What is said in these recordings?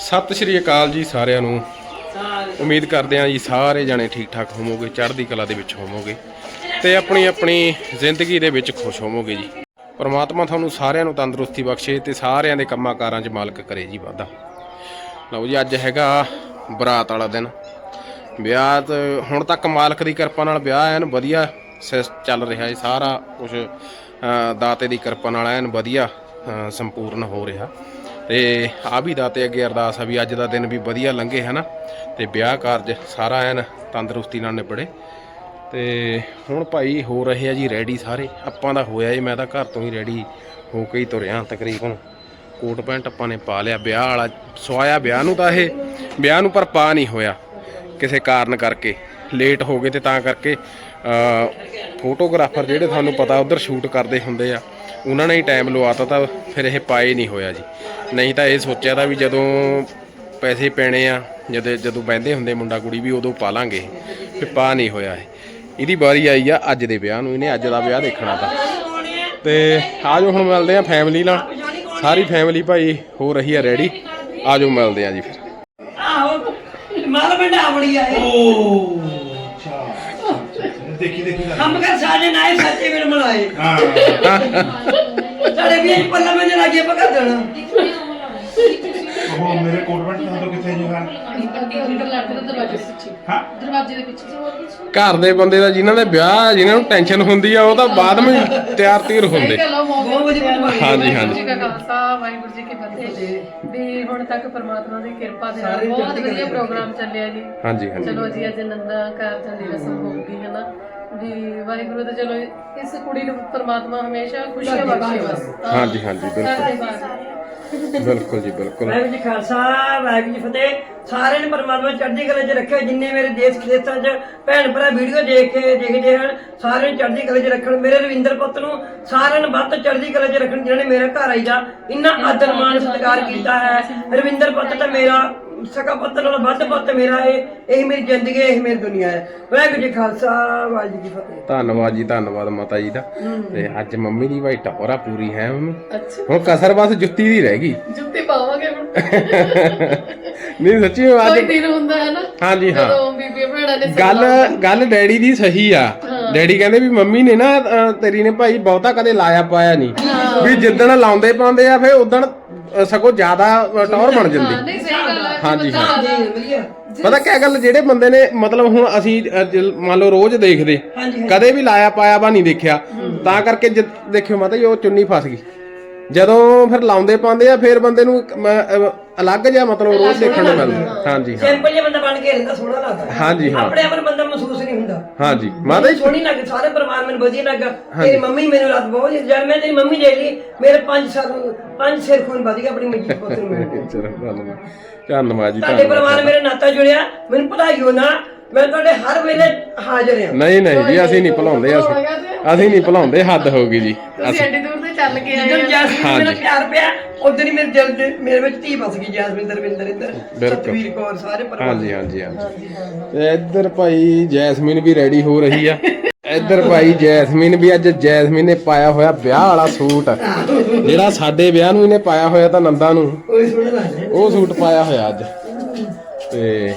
ਸਤਿ ਸ਼੍ਰੀ ਅਕਾਲ ਜੀ ਸਾਰਿਆਂ ਨੂੰ। ਉਮੀਦ ਕਰਦੇ ਹਾਂ ਜੀ ਸਾਰੇ ਜਣੇ ਠੀਕ ਠਾਕ ਹੋਵੋਗੇ ਚੜ੍ਹਦੀ ਕਲਾ ਦੇ ਵਿੱਚ ਹੋਵੋਗੇ ਤੇ ਆਪਣੀ ਆਪਣੀ ਜ਼ਿੰਦਗੀ ਦੇ ਵਿੱਚ ਖੁਸ਼ ਹੋਵੋਗੇ ਜੀ। ਪਰਮਾਤਮਾ ਤੁਹਾਨੂੰ ਸਾਰਿਆਂ ਨੂੰ ਤੰਦਰੁਸਤੀ ਬਖਸ਼ੇ ਤੇ ਸਾਰਿਆਂ ਦੇ ਕੰਮਾਂ ਕਾਰਾਂ 'ਚ ਮਾਲਕ ਕਰੇ ਜੀ ਵਾਧਾ। ਲਓ ਜੀ ਅੱਜ ਹੈਗਾ ਬਰਾਤ ਵਾਲਾ ਦਿਨ। ਵਿਆਹ ਤੇ ਹੁਣ ਤੱਕ ਮਾਲਕ ਦੀ ਕਿਰਪਾ ਨਾਲ ਵਿਆਹ ਐਨ ਵਧੀਆ ਚੱਲ ਰਿਹਾ ਹੈ ਸਾਰਾ ਕੁਝ ਦਾਤੇ ਦੀ ਕਿਰਪਾ ਨਾਲ ਐਨ ਵਧੀਆ ਸੰਪੂਰਨ ਹੋ ਰਿਹਾ। ਤੇ ਆ ਵੀ ਦਾਤੇ ਅੱਗੇ ਅਰਦਾਸ ਆ ਵੀ ਅੱਜ ਦਾ ਦਿਨ ਵੀ ਵਧੀਆ ਲੰਘੇ, ਹਨਾ? ਤੇ ਵਿਆਹ ਕਾਰਜ ਸਾਰਾ ਐਨ ਤੰਦਰੁਸਤੀ ਨਾਲ ਨਿਬੜੇ। ਤੇ ਹੁਣ ਭਾਈ ਹੋ ਰਹੇ ਆ ਜੀ ਰੈਡੀ ਸਾਰੇ। ਆਪਾਂ ਦਾ ਹੋਇਆ ਜੀ ਮੈਂ ਤਾਂ ਘਰ ਤੋਂ ਹੀ ਰੈਡੀ ਹੋ ਕੇ ਹੀ ਤੁਰਿਆ ਤਕਰੀਬਨ। ਕੋਟ ਪੈਂਟ ਆਪਾਂ ਨੇ ਪਾ ਲਿਆ। ਵਿਆਹ ਵਾਲਾ ਸਵਾਇਆ ਵਿਆਹ ਨੂੰ ਤਾਂ ਇਹ, ਵਿਆਹ ਨੂੰ ਪਰ ਪਾ ਨਹੀਂ ਹੋਇਆ ਕਿਸੇ ਕਾਰਨ ਕਰਕੇ। ਲੇਟ ਹੋ ਗਏ ਤੇ ਤਾਂ ਕਰਕੇ ਫੋਟੋਗ੍ਰਾਫਰ ਜਿਹੜੇ ਤੁਹਾਨੂੰ ਪਤਾ ਉਧਰ ਸ਼ੂਟ ਕਰਦੇ ਹੁੰਦੇ ਆ। ਉਹਨਾਂ ਨੇ ਹੀ ਟਾਈਮ ਲਵਾਤਾ ਤਾਂ ਫਿਰ ਇਹ ਪਾਏ ਨਹੀਂ ਹੋਇਆ ਜੀ। ਨਹੀਂ ਤਾਂ ਇਹ ਸੋਚਿਆ ਤਾਂ ਵੀ ਜਦੋਂ ਪੈਸੇ ਪੈਣੇ ਆ ਜਦੋਂ ਜਦੋਂ ਬਹਿੰਦੇ ਹੁੰਦੇ ਮੁੰਡਾ ਕੁੜੀ ਵੀ ਉਦੋਂ ਪਾ ਲਾਂਗੇ। ਫਿਰ ਪਾ ਨਹੀਂ ਹੋਇਆ ਇਹ। ਇਹਦੀ ਵਾਰੀ ਆਈ ਆ ਅੱਜ ਦੇ ਵਿਆਹ ਨੂੰ ਇਹਨੇ ਅੱਜ ਦਾ ਵਿਆਹ ਦੇਖਣਾ ਤਾਂ। ਤੇ ਆਜੋ ਹੁਣ ਮਿਲਦੇ ਆ ਫੈਮਿਲੀ ਨਾਲ। ਸਾਰੀ ਫੈਮਿਲੀ ਭਾਈ ਹੋ ਰਹੀ ਆ ਰੈਡੀ ਆਜੋ ਮਿਲਦੇ ਆ ਜੀ ਫਿਰ। ਆਹੋ ਮਾਲ ਬੰਡਾ ਬੜੀ ਆਏ ਓ। ਦੇਖੀ ਦੇਖੀ। ਕੰਮ ਕਰ ਸਾਡੇ ਨਾਲ ਹੀ ਸੱਚੇ ਮੇਰੇ ਮਲਾਏ ਹਾਂ। ਸਾਡੇ ਵੀ ਪੱਲਾ ਮੈਨੇ ਲੱਗੇ ਪਕੜ ਦੇਣਾ ਉਹ ਮੇਰੇ ਕੋਟ ਪੈਂਟ ਤਾਂ ਤੋਂ ਕਿੱਥੇ ਜੀ ਹਨ ਹਾਂ। ਦਰਵਾਜ਼ੇ ਦੇ ਪਿੱਛੇ ਘਰ ਦੇ ਬੰਦੇ ਦਾ ਜਿਨ੍ਹਾਂ ਦੇ ਵਿਆਹ ਜਿਨ੍ਹਾਂ ਨੂੰ ਟੈਨਸ਼ਨ ਹੁੰਦੀ ਆ ਉਹ ਤਾਂ ਬਾਅਦ ਵਿੱਚ ਤਿਆਰ ਤੀਰ ਹੁੰਦੇ। ਹਾਂਜੀ ਹਾਂਜੀ। ਜੀ ਕਾ ਖਾਲਸਾ ਵਾਹਿਗੁਰੂ ਜੀ ਕੀ ਫਤਿਹ। ਵੀ ਹੁਣ ਤੱਕ ਪ੍ਰਮਾਤਮਾ ਦੀ ਕਿਰਪਾ ਦੇ ਨਾਲ ਸਾਰੇ ਬਹੁਤ ਚੜ੍ਹਦੀ ਵਧੀਆ ਕਲਾ ਪ੍ਰੋਗਰਾਮ ਚੱਲਿਆ ਜੀ। ਹਾਂਜੀ ਹਾਂਜੀ। ਚਲੋ ਜੀ ਅੱਜ ਨੰਦਾ ਕਾਰਜਾਂ ਦੀ ਰਸਮ ਹੋਊਗੀ ਹੈ ਨਾ ਵੀ ਵਾਹਿਗੁਰੂ ਤੇ ਚਲੋ ਇਸ ਕੁੜੀ ਨੂੰ ਪ੍ਰਮਾਤਮਾ ਹਮੇਸ਼ਾ ਖੁਸ਼ੀਆਂ ਬਖਸ਼ੇ ਬਸ। ਹਾਂਜੀ ਹਾਂਜੀ ਬਿਲਕੁਲ। ਬਿਲਕੁਲ ਜੀ, ਬਿਲਕੁਲ। ਵਾਹਿਗੁਰੂ ਜੀ ਖਾਲਸਾ, ਵਾਹਿਗੁਰੂ ਜੀ ਫਤਿਹ। ਸਾਰਿਆਂ ਨੂੰ ਪਰਮਾਤਮਾ ਚੜ੍ਹਦੀ ਕਲਾ 'ਚ ਰੱਖੇ ਜਿੰਨੇ ਮੇਰੇ ਦੇਸ਼ ਵਿਦੇਸ਼ਾਂ 'ਚ ਭੈਣ ਭਰਾ ਵੀਡੀਓ ਦੇਖ ਕੇ ਦੇਖਦੇ ਹਨ, ਸਾਰਿਆਂ ਨੂੰ ਚੜ੍ਹਦੀ ਕਲਾ 'ਚ ਰੱਖਣ। ਮੇਰੇ ਰਵਿੰਦਰ ਪੁੱਤ ਨੂੰ ਸਾਰਿਆਂ ਨੂੰ ਵੱਧ ਤੋਂ ਚੜ੍ਹਦੀ ਕਲਾ 'ਚ ਰੱਖਣ, ਜਿਨ੍ਹਾਂ ਨੇ ਮੇਰਾ ਘਰ ਆਈ ਦਾ ਇੰਨਾ ਆਦਰ ਮਾਣ ਸਤਿਕਾਰ ਕੀਤਾ ਹੈ। ਰਵਿੰਦਰ ਪੁੱਤ ਤਾਂ ਮੇਰਾ ਸਕਾ ਪੁੱਤ ਨਾਲ ਵੱਧ ਪੁੱਤ ਮੇਰਾ ਇਹ ਇਹੀ ਮੇਰੀ ਜ਼ਿੰਦਗੀ ਇਹੀ ਮੇਰੀ ਦੁਨੀਆ ਹੈ। ਵਾਹਿਗੁਰੂ ਜੀ ਖਾਲਸਾ ਵਾਹਿਗੁਰੂ ਜੀ ਕੀ ਫਤਿਹ। ਧੰਨਵਾਦ ਜੀ ਧੰਨਵਾਦ ਮਾਤਾ ਜੀ ਦਾ। ਤੇ ਅੱਜ ਮੰਮੀ ਦੀ ਭਾਈ ਟੌਰਾ ਪੂਰੀ ਹੈ ਮੰਮੀ। ਅੱਛਾ। ਹੁਣ ਕਸਰ ਬਸ ਜੁੱਤੀ ਦੀ ਰਹਿ ਗਈ। ਜੁੱਤੀ ਪਾਵਾਂਗੇ ਹੁਣ। ਨਹੀਂ ਸੱਚੀ ਅੱਜ ਕੋਈ ਦਿਨ ਹੁੰਦਾ ਹੈ ਨਾ ਹਾਂਜੀ ਹਾਂ। ਜਦੋਂ ਬੀਬੀ ਭੈਣਾਂ ਨੇ ਗੱਲ ਗੱਲ ਡੈਡੀ ਦੀ ਸਹੀ ਆ। ਡੈਡੀ ਕਹਿੰਦੇ ਵੀ ਮੰਮੀ ਨੇ ਨਾ ਤੇਰੀ ਨੇ ਭਾਈ ਬਹੁਤਾ ਕਦੇ ਲਾਇਆ ਪਾਇਆ ਨਹੀਂ। ਵੀ ਜਿੱਦਣ ਲਾਉਂਦੇ ਪਾਉਂਦੇ ਆ ਫੇ ਉਦਣ ਸਗੋਂ ਜ਼ਿਆਦਾ ਟੌਰ ਬਣ ਜਾਂਦੀ। ਨਹੀਂ ਸਹੀ ਗੱਲ ਹੈ ਹਾਂਜੀ, ਹਾਂ। ਜੀ ਵਧੀਆ। ਪਤਾ ਕਿਆ ਗੱਲ ਜਿਹੜੇ ਬੰਦੇ ਨੇ ਮਤਲਬ ਹੁਣ ਅਸੀਂ ਜ- ਮੰਨ ਲਓ ਰੋਜ਼ ਦੇਖਦੇ ਹਾਂਜੀ ਕਦੇ ਵੀ ਲਾਇਆ ਪਾਇਆ ਵਾ ਨਹੀਂ ਦੇਖਿਆ ਤਾਂ ਕਰਕੇ ਜਦ- ਦੇਖਿਓ ਮਾਤਾ ਜੀ ਉਹ ਚੁੰਨੀ ਫਸ ਗਈ। ਜਦੋਂ ਫਿਰ ਲਾਉਂਦੇ ਪਾਉਂਦੇ ਆ ਫਿਰ ਬੰਦੇ ਨੂੰ ਇੱਕ ਮ- ਅਹ, ਅਲੱਗ ਜਿਹਾ ਮਤਲਬ ਰੋਜ਼ ਦੇਖਣ ਨੂੰ ਮਿਲਦਾ। ਹਾਂਜੀ ਹਾਂ। ਸਿੰਪਲ ਜਿਹਾ ਬੰਦਾ ਬਣ ਕੇ ਰਹਿੰਦਾ ਸੋਹਣਾ ਲੱਗਦਾ। ਹਾਂਜੀ ਹਾਂ। ਆਪਣੇ ਆਪ ਨੂੰ ਬੰਦਾ ਮਹਿਸੂਸ ਨਹੀਂ ਹੁੰਦਾ। ਹਾਂਜੀ ਮਾਤਾ ਜੀ। ਸੋਹਣੀ ਲੱਗ ਸਾਰੇ ਪਰਿਵਾਰ ਮੈਨੂੰ ਵਧੀਆ ਲੱਗਾ। ਤੇਰੀ ਮੰਮੀ ਮੈਨੂੰ ਰਾਤ ਬਹੁਤ ਜਦ ਮੈਂ ਤੇਰੀ ਮੰਮੀ ਦੇ ਲਈ ਮੇਰੇ 5 ਸਾਲ 5 ਸਿਰ ਖੂਨ ਵਧ ਗਿਆ ਆਪਣੀ ਮਜੀਦ ਪੁੱਤ ਨੂੰ ਚਲੋ ਧੰਨਵਾਦ। ਧੰਨਵਾਦ ਜੀ ਸਾਡੇ ਧੰਨਵਾਦ। ਪਰਿਵਾਰ ਮੇਰੇ ਨਾਤਾ ਜੁੜਿਆ। ਮੈਨੂੰ ਭੁਲਾਈਓ ਨਾ। ਮੈਂ ਤੁਹਾਡੇ ਹਰ ਵੇਲੇ ਹਾਜ਼ਰ ਹਾਂ। ਨਹੀਂ ਨਹੀਂ ਜੀ ਅਸੀਂ ਨਹੀਂ ਭੁਲਾਉਂਦੇ ਅਸੀਂ ਅਸੀਂ ਨਹੀਂ ਭੁਲਾਉਂਦੇ ਹੱਦ ਹੋ ਗਈ ਜੀ। ਤੁਸੀਂ ਐਡੀ ਦੂਰ ਤੇ ਚੱਲ ਕੇ ਆਏ ਜਦੋਂ ਹੋ। ਜੈਸਮੀਨ ਮੇਰਾ ਪਿਆਰ ਪਿਆ ਉਦੋਂ ਹੀ ਮੇਰੇ ਦਿਲ ਦੇ ਮੇਰੇ ਵਿੱਚ ਧੀ ਵਸ ਗਈ ਜੈਸਮੀਨ ਦਰਵਿੰਦਰ ਇੰਦਰ ਬਿਲਕੁਲ। ਸਤਵੀਰ ਕੌਰ ਸਾਰੇ ਪਰਿਵਾਰ। ਹਾਂਜੀ ਹਾਂਜੀ ਹਾਂਜੀ। ਤੇ ਇੱਧਰ ਭਾਈ ਜੈਸਮੀਨ ਵੀ ਰੈਡੀ ਹੋ ਰਹੀ ਆ। ਇੱਧਰ ਭਾਈ ਜੈਸਮੀਨ ਵੀ ਅੱਜ ਜੈਸਮੀਨ ਨੇ ਪਾਇਆ ਹੋਇਆ ਵਿਆਹ ਵਾਲਾ ਸੂਟ। ਜਿਹੜਾ ਸਾਡੇ ਵਿਆਹ ਨੂੰ ਇਹਨੇ ਪਾਇਆ ਹੋਇਆ ਤਾਂ ਨੰਦਾ ਨੂੰ। ਕੋਈ ਉਹ ਸੂਟ ਪਾਇਆ ਹੋਇਆ ਅੱਜ। ਤੇ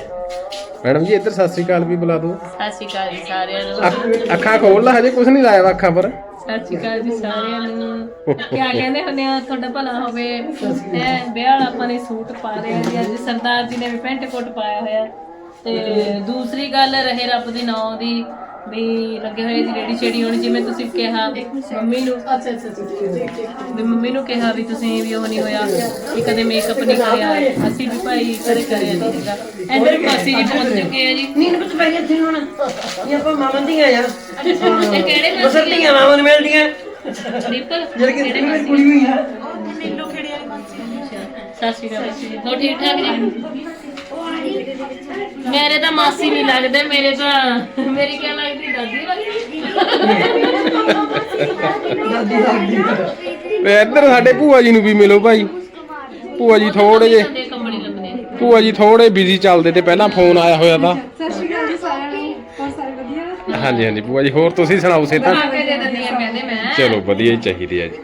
ਮੈਡਮ ਜੀ ਇੱਧਰ ਸਤਿ ਸ੍ਰੀ ਅਕਾਲ ਵੀ ਬੁਲਾ ਦਿਓ। ਸਤਿ ਸ਼੍ਰੀ ਅਕਾਲ ਜੀ ਸਾਰਿਆਂ ਨੂੰ। ਅੱਖ- ਅੱਖਾਂ ਖੋਲ ਲਾ ਹਜੇ ਕੁਝ ਨਹੀਂ ਲਾਇਆ ਵਾ ਅੱਖਾਂ ਪਰ। ਸਤਿ ਸ਼੍ਰੀ ਅਕਾਲ ਜੀ ਸਾਰਿਆਂ ਨੂੰ। ਕਿਆ ਕਹਿੰਦੇ ਹੁੰਦੇ ਆ, ਤੁਹਾਡਾ ਭਲਾ ਹੋਵੇ। ਇਹ ਵਿਆਹ ਵਾਲਾ ਆਪਾਂ ਨੇ ਸੂਟ ਪਾ ਲਿਆ ਜੀ। ਅੱਜ ਸਰਦਾਰ ਜੀ ਨੇ ਵੀ ਪੈਂਟ ਕੋਟ ਪਾਇਆ ਹੋਇਆ। ਤੇ ਦੂਸਰੀ ਗੱਲ, ਰਹੇ ਰੱਬ ਦੀ ਨਾਮ ਦੀ। ਵੀ ਲੱਗੇ ਹੋਏ ਜੀ ਰੇਡੀ ਛੇੜੀ ਹੋਣੀ ਜਿਵੇਂ ਤੁਸੀਂ ਕਿਹਾ ਮੰਮੀ ਨੂੰ। ਅੱਛਾ ਅੱਛਾ ਅੱਛਾ, ਠੀਕ ਠੀਕ ਠੀਕ ਵੀ ਮੰਮੀ ਨੂੰ ਕਿਹਾ ਵੀ ਤੁਸੀਂ ਵੀ ਉਹ ਨਹੀਂ ਹੋਇਆ ਵੀ ਕਦੇ ਮੇਕਅਪ ਨਹੀਂ ਕਰਿਆ। ਅਸੀਂ ਵੀ ਭਾਈ ਕਦੇ ਕਰਿਆ ਨਹੀਂ ਜੀ ਪਹੁੰਚ ਚੁੱਕੇ ਆ ਜੀ। ਨੀਂਦ ਕੁਝ ਪੈ ਇੱਥੇ ਹੁਣ। ਇਹ ਆਪਾਂ ਮਾਮਨ ਦੀਆਂ ਆ। ਇਹ ਕਿਹੜੇ ਮਾਸੀ ਬਸਰ ਦੀਆਂ ਮਾਮਨ ਨੂੰ ਮਿਲਦੀਆਂ। ਰਿਪਲ ਜਿਹੜੇ ਕਿ ਕਿਹੜੇ ਕੁੜੀ ਹੋਈ ਆ। ਸਤਿ ਸ਼੍ਰੀ ਅਕਾਲ ਹੋ ਠੀਕ ਠਾਕ ਜੀ? ਮੇਰੇ ਤਾਂ ਮਾਸੀ ਨਹੀਂ ਲੱਗਦੇ ਮੇਰੇ ਤਾਂ ਮੇਰੀ ਕੀ ਲੱਗਦੀ ਦਾਦੀ ਲੱਗਦੀ? ਦਾਦੀ ਲੱਗਦੀ। ਤੇ ਇੱਧਰ ਸਾਡੇ ਭੂਆ ਜੀ ਨੂੰ ਵੀ ਮਿਲੋ ਭਾਈ। ਭੂਆ ਜੀ ਥੋੜੇ ਜੇ ਭੂਆ ਜੀ ਥੋੜੇ ਬਿਜ਼ੀ ਚੱਲਦੇ ਤੇ ਪਹਿਲਾਂ ਫੋਨ ਆਇਆ ਹੋਇਆ ਤਾਂ। ਸਤਿ ਸ਼੍ਰੀ ਅਕਾਲ ਜੀ ਸਾਰਿਆਂ ਨੂੰ। ਹੋਰ ਸਾਰੇ ਵਧੀਆ? ਹਾਂਜੀ ਹਾਂਜੀ ਭੂਆ ਜੀ ਹੋਰ ਤੁਸੀਂ ਸੁਣਾਓ ਆ ਕਹਿੰਦੇ ਮੈਂ। ਚਲੋ ਵਧੀਆ ਹੀ ਚਾਹੀਦੀ ਹੈ ਜੀ।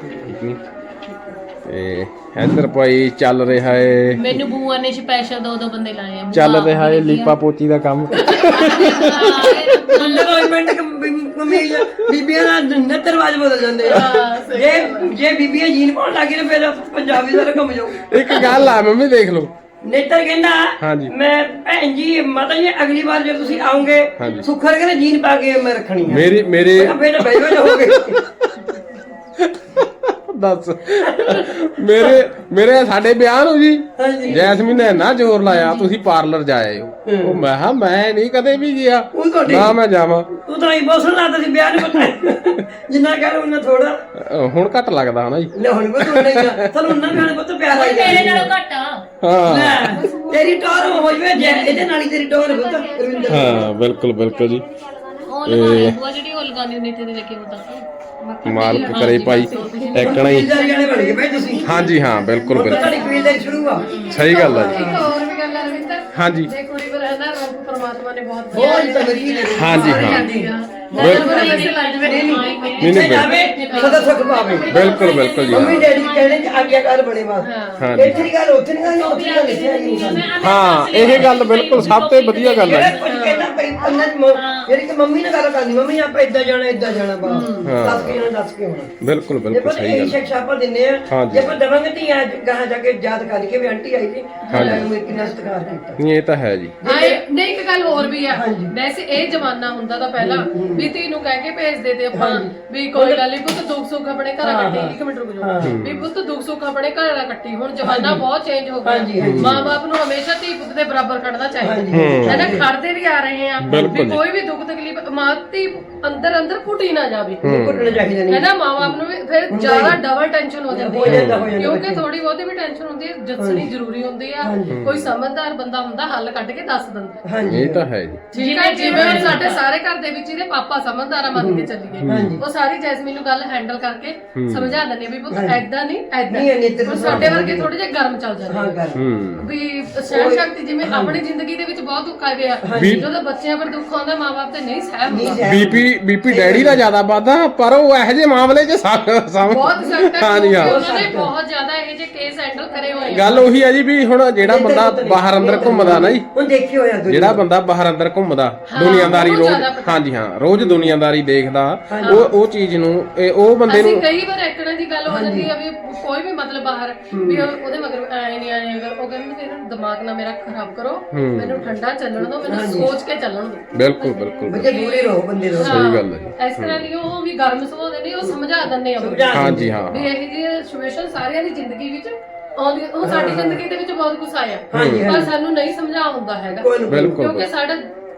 ਤੇ ਇੱਧਰ ਭਾਈ ਚੱਲ ਰਿਹਾ ਏ। ਮੈਨੂੰ ਬੂਆ ਨੇ ਸਪੈਸ਼ਲ ਦੋ ਦੋ ਬੰਦੇ ਲਾਏ ਆ ਬੂਆ ਚੱਲ ਰਿਹਾ ਏ ਲੀਪਾ ਪੋਚੀ ਦਾ ਕੰਮ। ਅੰਡਰਗਰਾਉਂਡ ਕਮੀਜ਼ ਬੀਬੀਆਂ ਦਾ ਨੱਤਰ ਰਿਵਾਜ ਬਦਲ ਜਾਂਦੇ ਆ। ਜੇ ਜੇ ਬੀਬੀਆਂ ਜੀਨ ਪਾਉਣ ਲੱਗੀ ਨਾ ਫਿਰ ਪੰਜਾਬੀ ਸਾਰੇ ਘੁੰਮ ਜਾਓ ਇੱਕ ਗੱਲ ਆ ਮੰਮੀ ਦੇਖ ਲਓ। ਨੇਤਰ ਕਹਿੰਦਾ ਹਾਂਜੀ। ਮੈਂ ਭੈਣ ਜੀ ਮਾਤਾ ਜੀ ਅਗਲੀ ਵਾਰ ਜੇ ਤੁਸੀਂ ਆਉਂਗੇ। ਸੁੱਖਰ ਕਹਿੰਦੇ ਜੀਨ ਪਾ ਕੇ ਮੈਂ ਰੱਖਣੀ ਆ। ਮੇਰੀ ਮੇਰੇ ਫਿਰ ਬਈ ਹੋਗੇ ਦੱਸ। ਮੇਰੇ ਮੇਰੇ ਸਾਡੇ ਵਿਆਹ ਨੂੰ ਜੀ ਹਾਂਜੀ। ਜੈਸਮੀਨ ਨੇ ਨਾ ਜ਼ੋਰ ਲਾਇਆ ਤੁਸੀਂ ਪਾਰਲਰ ਜਾਏ ਹੋ। ਉਹ ਮੈਂ ਕਿਹਾ ਮੈਂ ਨਹੀਂ ਕਦੇ ਵੀ ਗਿਆ। ਨਾ ਮੈਂ ਜਾਵਾਂ। ਤੂੰ ਤਾਂ ਹੀ ਬੋਸਣ ਲਾਤਾ ਸੀ ਵਿਆਹ ਨੂੰ ਪਤਾ ਜਿੰਨਾ ਕਹਿ ਲਓ ਉਹਨਾਂ ਥੋੜਾ ਹੁਣ ਘੱਟ ਲੱਗਦਾ ਹਨਾ ਜੀ। ਲੈ ਹੁਣ ਕੋ ਤੂੰ ਨਹੀਂ ਆ ਤੁਹਾਨੂੰ ਉਹਨਾਂ ਨਾਲ ਬਹੁਤ ਪਿਆਰ ਆਈ ਮੇਰੇ ਨਾਲੋਂ ਘੱਟ ਆ। ਹਾਂ। ਲੈ, ਤੇਰੀ ਟੌਰ ਹੋ ਜਵੇ ਜੇ ਇਹਦੇ ਨਾਲ ਹੀ ਤੇਰੀ ਟੌਰ ਹੋ ਤਾਂ ਰਵਿੰਦਰ। ਹਾਂ ਬਿਲਕੁਲ ਬਿਲਕੁਲ ਜੀ। ਉਹ ਲਗਾਉਂਦੀ ਹੁੰਦੀ ਤੇ ਲੈ ਕੇ ਹੁੰਦਾ ਮਾਲਕ ਕਰੇ ਭਾਈ ਐਕਣਾ ਹੀ ਕਬੀਲਦਾਰੀ ਵਾਲੇ ਬਣ ਗਏ ਭਾਈ ਤੁਸੀਂ? ਹਾਂਜੀ ਹਾਂ ਬਿਲਕੁਲ ਤਾਂ ਬਿਲਕੁਲ। ਤੁਹਾਡੀ ਕਬੀਲਦਾਰੀ ਸ਼ੁਰੂ ਆ। ਸਹੀ ਗੱਲ ਹੈ ਜੀ। ਇੱਕ ਹੋਰ ਵੀ ਗੱਲ ਹੈ ਰਵਿੰਦਰ। ਹਾਂਜੀ। ਜੇ ਕੁੜੀ ਪਰ ਹੈ ਨਾ ਰੱਬ ਪਰਮਾਤਮਾ ਨੇ ਬਹੁਤ ਬਹੁਤ ਤਬਰੀ ਨੇ ਹਾਂਜੀ ਹਾਂ। ਨਹੀਂ ਜਿੱਥੇ ਨਹੀਂ ਜਾਵੇ ਸਦਾ ਸੁਖ ਪਾਵੇ। ਬਿਲਕੁਲ ਬਿਲਕੁਲ ਜੀ ਮੰਮੀ ਹਾਂ। ਡੈਡੀ ਕਹਿੰਦੇ ਕਿ ਆਗਿਆਕਾਰ ਬਣੇ ਵਾ। ਹਾਂਜੀ ਇੱਥੇ ਦੀ ਗੱਲ ਉੱਥੇ ਨਹੀਂ ਗੱਲ ਉੱਥੇ ਦੀ ਗੱਲ ਇੱਥੇ ਆਈ ਨਹੀਂ ਸਾਨੂੰ ਹਾਂ ਇਹ ਗੱਲ ਬਿਲਕੁਲ ਸਭ ਤੋਂ ਵਧੀਆ ਗੱਲ ਹੈ ਜਿਹੜਾ ਕੁਝ ਕਹਿੰਦਾ ਪਈ ਪੰਨਾਂ ਦੀ ਜਿਹੜੀ ਕਿ ਮੰਮੀ ਨਾਲ ਗੱਲ ਕਰਨੀ ਮੰਮੀ ਆਪਾਂ ਇੱਦਾਂ ਜਾਣਾ ਇੱਦਾਂ ਜਾਣਾ ਬਾ ਦੱਸ ਕੇ ਜਾਣਾ ਦੱਸ ਕੇ ਹੋਣਾ ਬਿਲਕੁਲ ਜੇ ਬਿਲਕੁਲ ਪਰ ਸਹੀ ਇਹ ਗੱਲ ਸਿੱਖਿਆ ਆਪਾਂ ਦਿੰਨੇ ਆ ਹਾਂਜੀ। ਜੇ। ਆਪਾਂ ਦਵਾਂਗੇ ਧੀਆਂ ਗਾਹਾਂ ਜਾ ਕੇ ਯਾਦ ਕਰਕੇ ਵੀ ਆਂਟੀ ਆਈ ਸੀ ਸਾਡਾ ਨੂੰ ਕਿੰਨਾ ਸਤਿਕਾਰ ਕੀਤਾ। ਨਹੀਂ ਇਹ ਤਾਂ ਹੈ ਜੀ। ਹਾਏ ਨਹੀਂ ਇੱਕ ਗੱਲ ਹੋਰ ਵੀ ਆ। ਵੈਸੇ ਇਹ ਜ਼ਮਾਨਾ ਹੁੰਦਾ ਤਾਂ ਪਹਿਲਾਂ ਵੀ ਤੀ ਨੂੰ ਕਹਿ ਕੇ ਭੇਜ ਦੇ ਤੇ ਆਪਾਂ ਵੀ ਕੋਈ ਗੱਲ ਨਹੀਂ ਪੁੱਤ ਦੁੱਖ ਸੁੱਖ ਆਪਣੇ ਘਰ ਕੱਟੀ ਇੱਕ ਮਿੰਟ ਰੁਕ ਜਾਓ। ਵੀ ਪੁੱਤ ਦੁੱਖ ਸੁੱਖ ਆਪਣੇ ਘਰ ਦਾ ਕੱਟੀ। ਹੁਣ ਜ਼ਮਾਨਾ ਬਹੁਤ ਚੇਂਜ ਹੋ ਗਿਆ। ਮਾਂ-ਬਾਪ ਨੂੰ ਹਮੇਸ਼ਾ ਧੀ ਪੁੱਤ ਦੇ ਬਰਾਬਰ ਖੜਨਾ ਚਾਹੀਦਾ। ਹੈ। ਨਾ ਖੜਦੇ ਵੀ ਆ ਰਹੇ ਆ। ਵੀ। ਕੋਈ ਵੀ ਦੁੱਖ ਤਕਲੀਫ ਮਾਂ ਧੀ ਅੰਦਰ ਅੰਦਰ ਘੁੱਟੀ ਨਾ ਜਾਵੇ। ਘੁੱਟਣਾ ਚਾਹੀਦਾ ਹੈ ਨਹੀਂ। ਨਾ ਮਾਂ-ਬਾਪ ਨੂੰ ਵੀ ਫਿਰ ਜ਼ਿਆਦਾ ਡਬਲ ਟੈਨਸ਼ਨ ਹੋ ਜਾਂਦੀ ਹੋ ਜਾਂਦਾ, ਹੋ। ਜਾਂਦਾ ਕਿਉਂਕਿ। ਥੋੜੀ ਬਹੁਤੀ ਵੀ ਟੈਨਸ਼ਨ ਹੁੰਦੀ ਹੈ ਜੱਸਣੀ ਜ਼ਰੂਰੀ ਹੁੰਦੀ ਆ। ਕੋਈ ਸਮਝਦਾਰ ਬੰਦਾ ਹੁੰਦਾ ਹੱਲ ਕੱਢ ਕੇ ਦੱਸ ਦਿੰਦਾ। ਹਾਂਜੀ। ਇਹ ਤਾਂ ਹੈ ਜੀ। ਠੀਕ ਹੈ ਜਿਵੇਂ ਸਾਡੇ ਸਾਰੇ ਘਰ ਦੇ ਵਿੱਚ ਇਹਦੇ ਪਾਪਾ ਸਮਝਦਾਰ ਆ ਮੰਨ ਕੇ ਚੱਲੀਏ। ਉਹ ਸਾਰੀ ਜੈਸਮੀਨ ਨੂੰ ਗੱਲ ਹੈਂਡਲ ਕਰਕੇ ਸਮਝਾ ਦਿੰਦੇ ਵੀ ਪੁੱਤ ਐਦਾਂ ਨਹੀਂ ਐਦਾਂ ਨਹੀਂ, ਨਹੀਂ, ਤੇਰੇ ਹੁਣ ਸਾਡੇ ਵਰਗੇ ਥੋੜੇ ਜਿਹਾ ਗਰਮ ਚੱਲ ਹਾਂ ਜਾਂਦੇ ਆ। ਗੱਲ ਹੂੰ। ਵੀ ਸਹਿਣ ਸ਼ਕਤੀ ਜਿਵੇਂ ਆਪਣੀ ਜ਼ਿੰਦਗੀ ਦੇ ਵਿੱਚ ਬਹੁਤ ਦੁੱਖ ਆਏ ਆ ਜਦੋਂ ਬੱਚਿਆਂ ਪਰ ਦੁੱਖ ਆਉਂਦਾ ਮਾਪੇ ਤੇ ਨਹੀਂ ਸਹਿ ਨਹੀਂ ਹੁੰਦਾ। ਸਹਿ- ਬੀਪੀ ਬੀਪੀ ਡੈਡੀ ਦਾ ਜ਼ਿਆਦਾ ਵੱਧਦਾ ਪਰ ਉਹ ਇਹੋ ਜਿਹੇ ਮਾਮਲੇ 'ਚ ਸਮ ਬਹੁਤ ਸਖਤ ਹੈ ਹਾਂਜੀ ਹਾਂ। ਕਿਉਂਕਿ ਉਹਨਾਂ ਨੇ ਬਹੁਤ ਜ਼ਿਆਦਾ ਇਹ ਜਿਹੇ ਕੇਸ ਹੈਂਡਲ ਕਰੇ ਹੋਏ ਆ। ਗੱਲ ਉਹੀ ਹੈ ਜੀ ਵੀ ਹੁਣ ਜਿਹੜਾ ਬੰਦਾ ਬਾਹਰ ਅੰਦਰ ਘੁੰਮਦਾ ਨਾ ਜੀ। ਹੁਣ ਦੇਖਿਓ ਹੋਇਆ ਜਿਹੜਾ ਬੰਦਾ ਬਾਹਰ ਅੰਦਰ ਘੁੰਮਦਾ ਦੁਨੀਆਦਾਰੀ ਰੋਜ਼ ਜ਼ਿਆਦਾ ਪਤਾ। ਹਾਂਜੀ ਹਾਂ ਰੋਜ਼ ਦੁਨੀਆਦਾਰੀ ਦੇਖਦਾ ਉਹ ਉਹ ਚੀਜ਼ ਨੂੰ ਇਹ ਉਹ ਬੰਦੇ ਅਸੀਂ ਨੂੰ ਕਈ ਵਾਰ ਐਕੜਾਂ ਦੀ ਗੱਲ ਹੋ ਜਾਂਦੀ ਆ ਵੀ ਕੋਈ ਵੀ ਮਤਲਬ ਬਾਹਰ ਵੀ ਉਹ- ਉਹਦੇ ਮਗਰ ਐ ਨਹੀਂ ਆਏ ਅਗਰ ਉਹ ਕਹਿੰਦੇ ਫਿਰ ਦਿਮਾਗ ਨਾ ਮੇਰਾ ਖਰਾਬ ਕਰੋ ਮੈਨੂੰ ਠੰਡਾ ਚੱਲਣ ਦਿਓ ਮੈਨੂੰ ਸੋਚ ਕੇ ਚੱਲਣ ਦਿਓ। ਬਿਲਕੁਲ ਬਿਲਕੁਲ ਬੱਚੇ ਦੂਰੇ ਰਹੋ ਬੰਦੇ ਤੋਂ ਸਹੀ ਗੱਲ ਹੈ ਜੀ। ਇਸ ਤਰ੍ਹਾਂ ਦੀ ਉਹ ਵੀ ਗਰਮ ਸੁਭਾਅ ਦੇ ਨਹੀਂ ਉਹ ਸਮਝਾ ਦਿੰਦੇ ਆ ਸਮਝਾ ਹਾਂਜੀ ਹਾਂ। ਵੀ ਇਹ ਜਿਹੀ ਸਿਚੁਏਸ਼ਨ ਸਾਰਿਆਂ ਦੀ ਜ਼ਿੰਦਗੀ ਵਿੱਚ ਆਉਂਦੀ ਉਹ ਸਾਡੀ ਜ਼ਿੰਦਗੀ ਦੇ ਵਿੱਚ ਬਹੁਤ ਕੁਝ ਆਇਆ ਹਾਂਜੀ, ਪਰ ਸਾਨੂੰ ਨਹੀਂ ਸਮਝਾ ਹੁੰਦਾ ਹੈਗਾ। ਕੋਈ ਨਾ ਬਿਲਕੁਲ। ਕਿਉਂਕਿ ਸਾਡਾ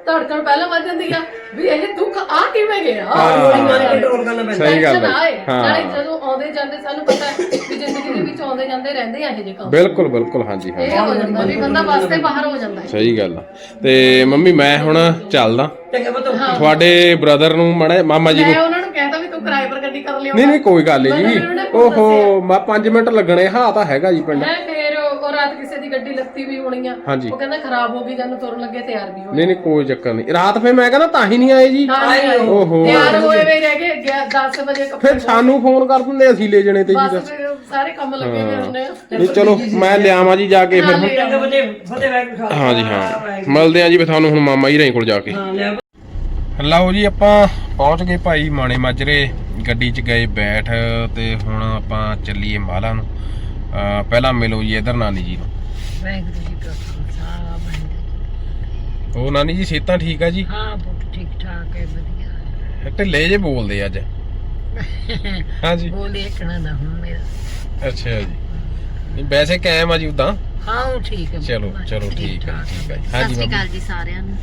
ਧੜਕਣ ਪਹਿਲਾਂ ਵੱਧ ਜਾਂਦੀ ਆ ਵੀ ਇਹ ਦੁੱਖ ਆ ਕਿਵੇਂ ਗਿਆ? ਥੋੜੀ ਮਨ ਕੰਟਰੋਲ ਕਰਨਾ ਪੈਂਦਾ। ਸਹੀ ਗੱਲ ਹੈ ਆਏ। ਹਾਂ। ਨਾਲੇ ਜਦੋਂ ਆਉਂਦੇ ਜਾਂਦੇ ਸਾਨੂੰ ਪਤਾ ਹੈ ਵੀ ਜ਼ਿੰਦਗੀ ਦੇ ਵਿੱਚ ਆਉਂਦੇ ਜਾਂਦੇ ਰਹਿੰਦੇ ਆ ਇਹ ਜਿਹੇ ਕੰਮ। ਬਿਲਕੁਲ ਬਿਲਕੁਲ ਹਾਂਜੀ ਹਾਂ। ਇਹ ਹੋ ਜਾਂਦਾ ਵੀ ਬੰਦਾ ਵਾਸਤੇ ਬਾਹਰ ਹੋ ਜਾਂਦਾ ਹੈ। ਸਹੀ ਗੱਲ ਆ। ਤੇ ਮੰਮੀ ਮੈਂ ਹੁਣ ਚੱਲਦਾ। ਚੰਗਾ ਬਤੋ ਤੁਹਾਡੇ ਬ੍ਰਦਰ ਨੂੰ ਮੜਾ ਮਾਮਾ ਜੀ ਨੂੰ ਮੈਂ ਉਹਨਾਂ ਨੂੰ ਕਹਿੰਦਾ ਵੀ ਤੂੰ ਕਿਰਾਏ ਪਰ ਗੱਡੀ ਕਰ ਲਿਓ। ਨਹੀਂ ਨਹੀਂ ਕੋਈ ਗੱਲ ਨਹੀਂ ਜੀ। ਓਹੋ ਮੈਂ 5 ਮਿੰਟ ਲੱਗਣੇ ਹਾਂ ਤਾਂ ਹੈਗਾ ਜੀ ਪਿੰਡ। ਮੈਂ ਫੇਰ ਉਹ ਰਾਤ ਕਿਸੇ ਦੀ ਗੱਡੀ ਲੱਤੀ ਵੀ ਹੋਣੀ ਆ ਹਾਂਜੀ। ਉਹ ਕਹਿੰਦਾ ਖਰਾਬ ਹੋ ਗਈ ਜਾਨੂੰ ਤੁਰਨ ਲੱਗੇ ਤਿਆਰ ਵੀ ਹੋ ਨਹੀਂ ਨਹੀਂ ਕੋਈ ਚੱਕਰ ਨਹੀਂ। ਰਾਤ ਫੇ ਮੈਂ ਕਹਿੰਦਾ ਤਾਂ ਹੀ ਨਹੀਂ ਆਏ ਜੀ। ਓਹੋ। ਤਿਆਰ ਹੋਏ ਵੇ ਰਹਿ ਗਏ 10 ਵਜੇ ਕੱਪੜੇ ਫਿਰ ਸਾਨੂੰ ਫੋਨ ਕਰ ਦਿੰਦੇ ਅਸੀਂ ਲੈ ਜਣੇ ਤੇ ਜੀ ਬਸ ਫਿਰ ਸਾਰੇ ਕੰਮ ਲੱਗੇ ਹੋਏ ਹੁੰਦੇ ਆ। ਨਹੀਂ ਚਲੋ ਮੈਂ ਲਿਆਵਾਂ ਜੀ ਜਾ ਕੇ ਫਿਰ ਚੰਗਾ ਬਤੇ ਫਤਿਹ ਵੈਗ ਖਾ ਹਾਂਜੀ ਹਾਂ। ਮਿਲਦੇ ਆ ਜੀ ਫਿਰ ਤੁਹਾਨੂੰ ਹੁਣ ਮਾਮਾ ਜੀ ਰਾਂ ਕੋਲ ਜਾ ਕੇ। ਹਾਂ ਲੈ ਲਓ ਜੀ ਆਪਾਂ ਪਹੁੰਚ ਗਏ ਭਾਈ ਮਾਣੇ ਮਾਜਰੇ। ਗੱਡੀ 'ਚ ਗਏ ਬੈਠ ਤੇ ਹੁਣ ਆਪਾਂ ਚੱਲੀਏ ਮਾਲਾ ਨੂੰ। ਪਹਿਲਾਂ ਮਿਲੋ ਜੀ ਇਧਰ ਨਾਨੀ ਜੀ ਨੂੰ। ਵਾਹਿਗੁਰੂ ਜੀ ਕਾ ਖਾਲਸਾ ਵਾਹਿਗੁਰੂ ਉਹ ਨਾਨੀ ਜੀ ਸਿਹਤਾਂ ਠੀਕ ਆ ਜੀ? ਹਾਂ ਬਹੁਤ ਠੀਕ ਠਾਕ ਹੈ ਵਧੀਆ। ਢਿੱਲੇ ਜੇ ਬੋਲਦੇ ਅੱਜ। ਹਾਂਜੀ ਬੋਲੇ ਕਣਾ ਦਾ ਹੁਣ ਮੇਰਾ। ਅੱਛਾ ਜੀ। ਨਹੀਂ ਵੈਸੇ ਕਾਇਮ ਆ ਜੀ ਉਦਾਂ। ਹਾਂ ਉਹ ਠੀਕ ਹੈ। ਚਲੋ ਚਲੋ ਠੀਕ ਹੈ ਜੀ, ਠੀਕ ਹੈ। ਜੀ। ਸਤਿ ਸ਼੍ਰੀ ਅਕਾਲ ਜੀ ਸਾਰਿਆਂ ਨੂੰ।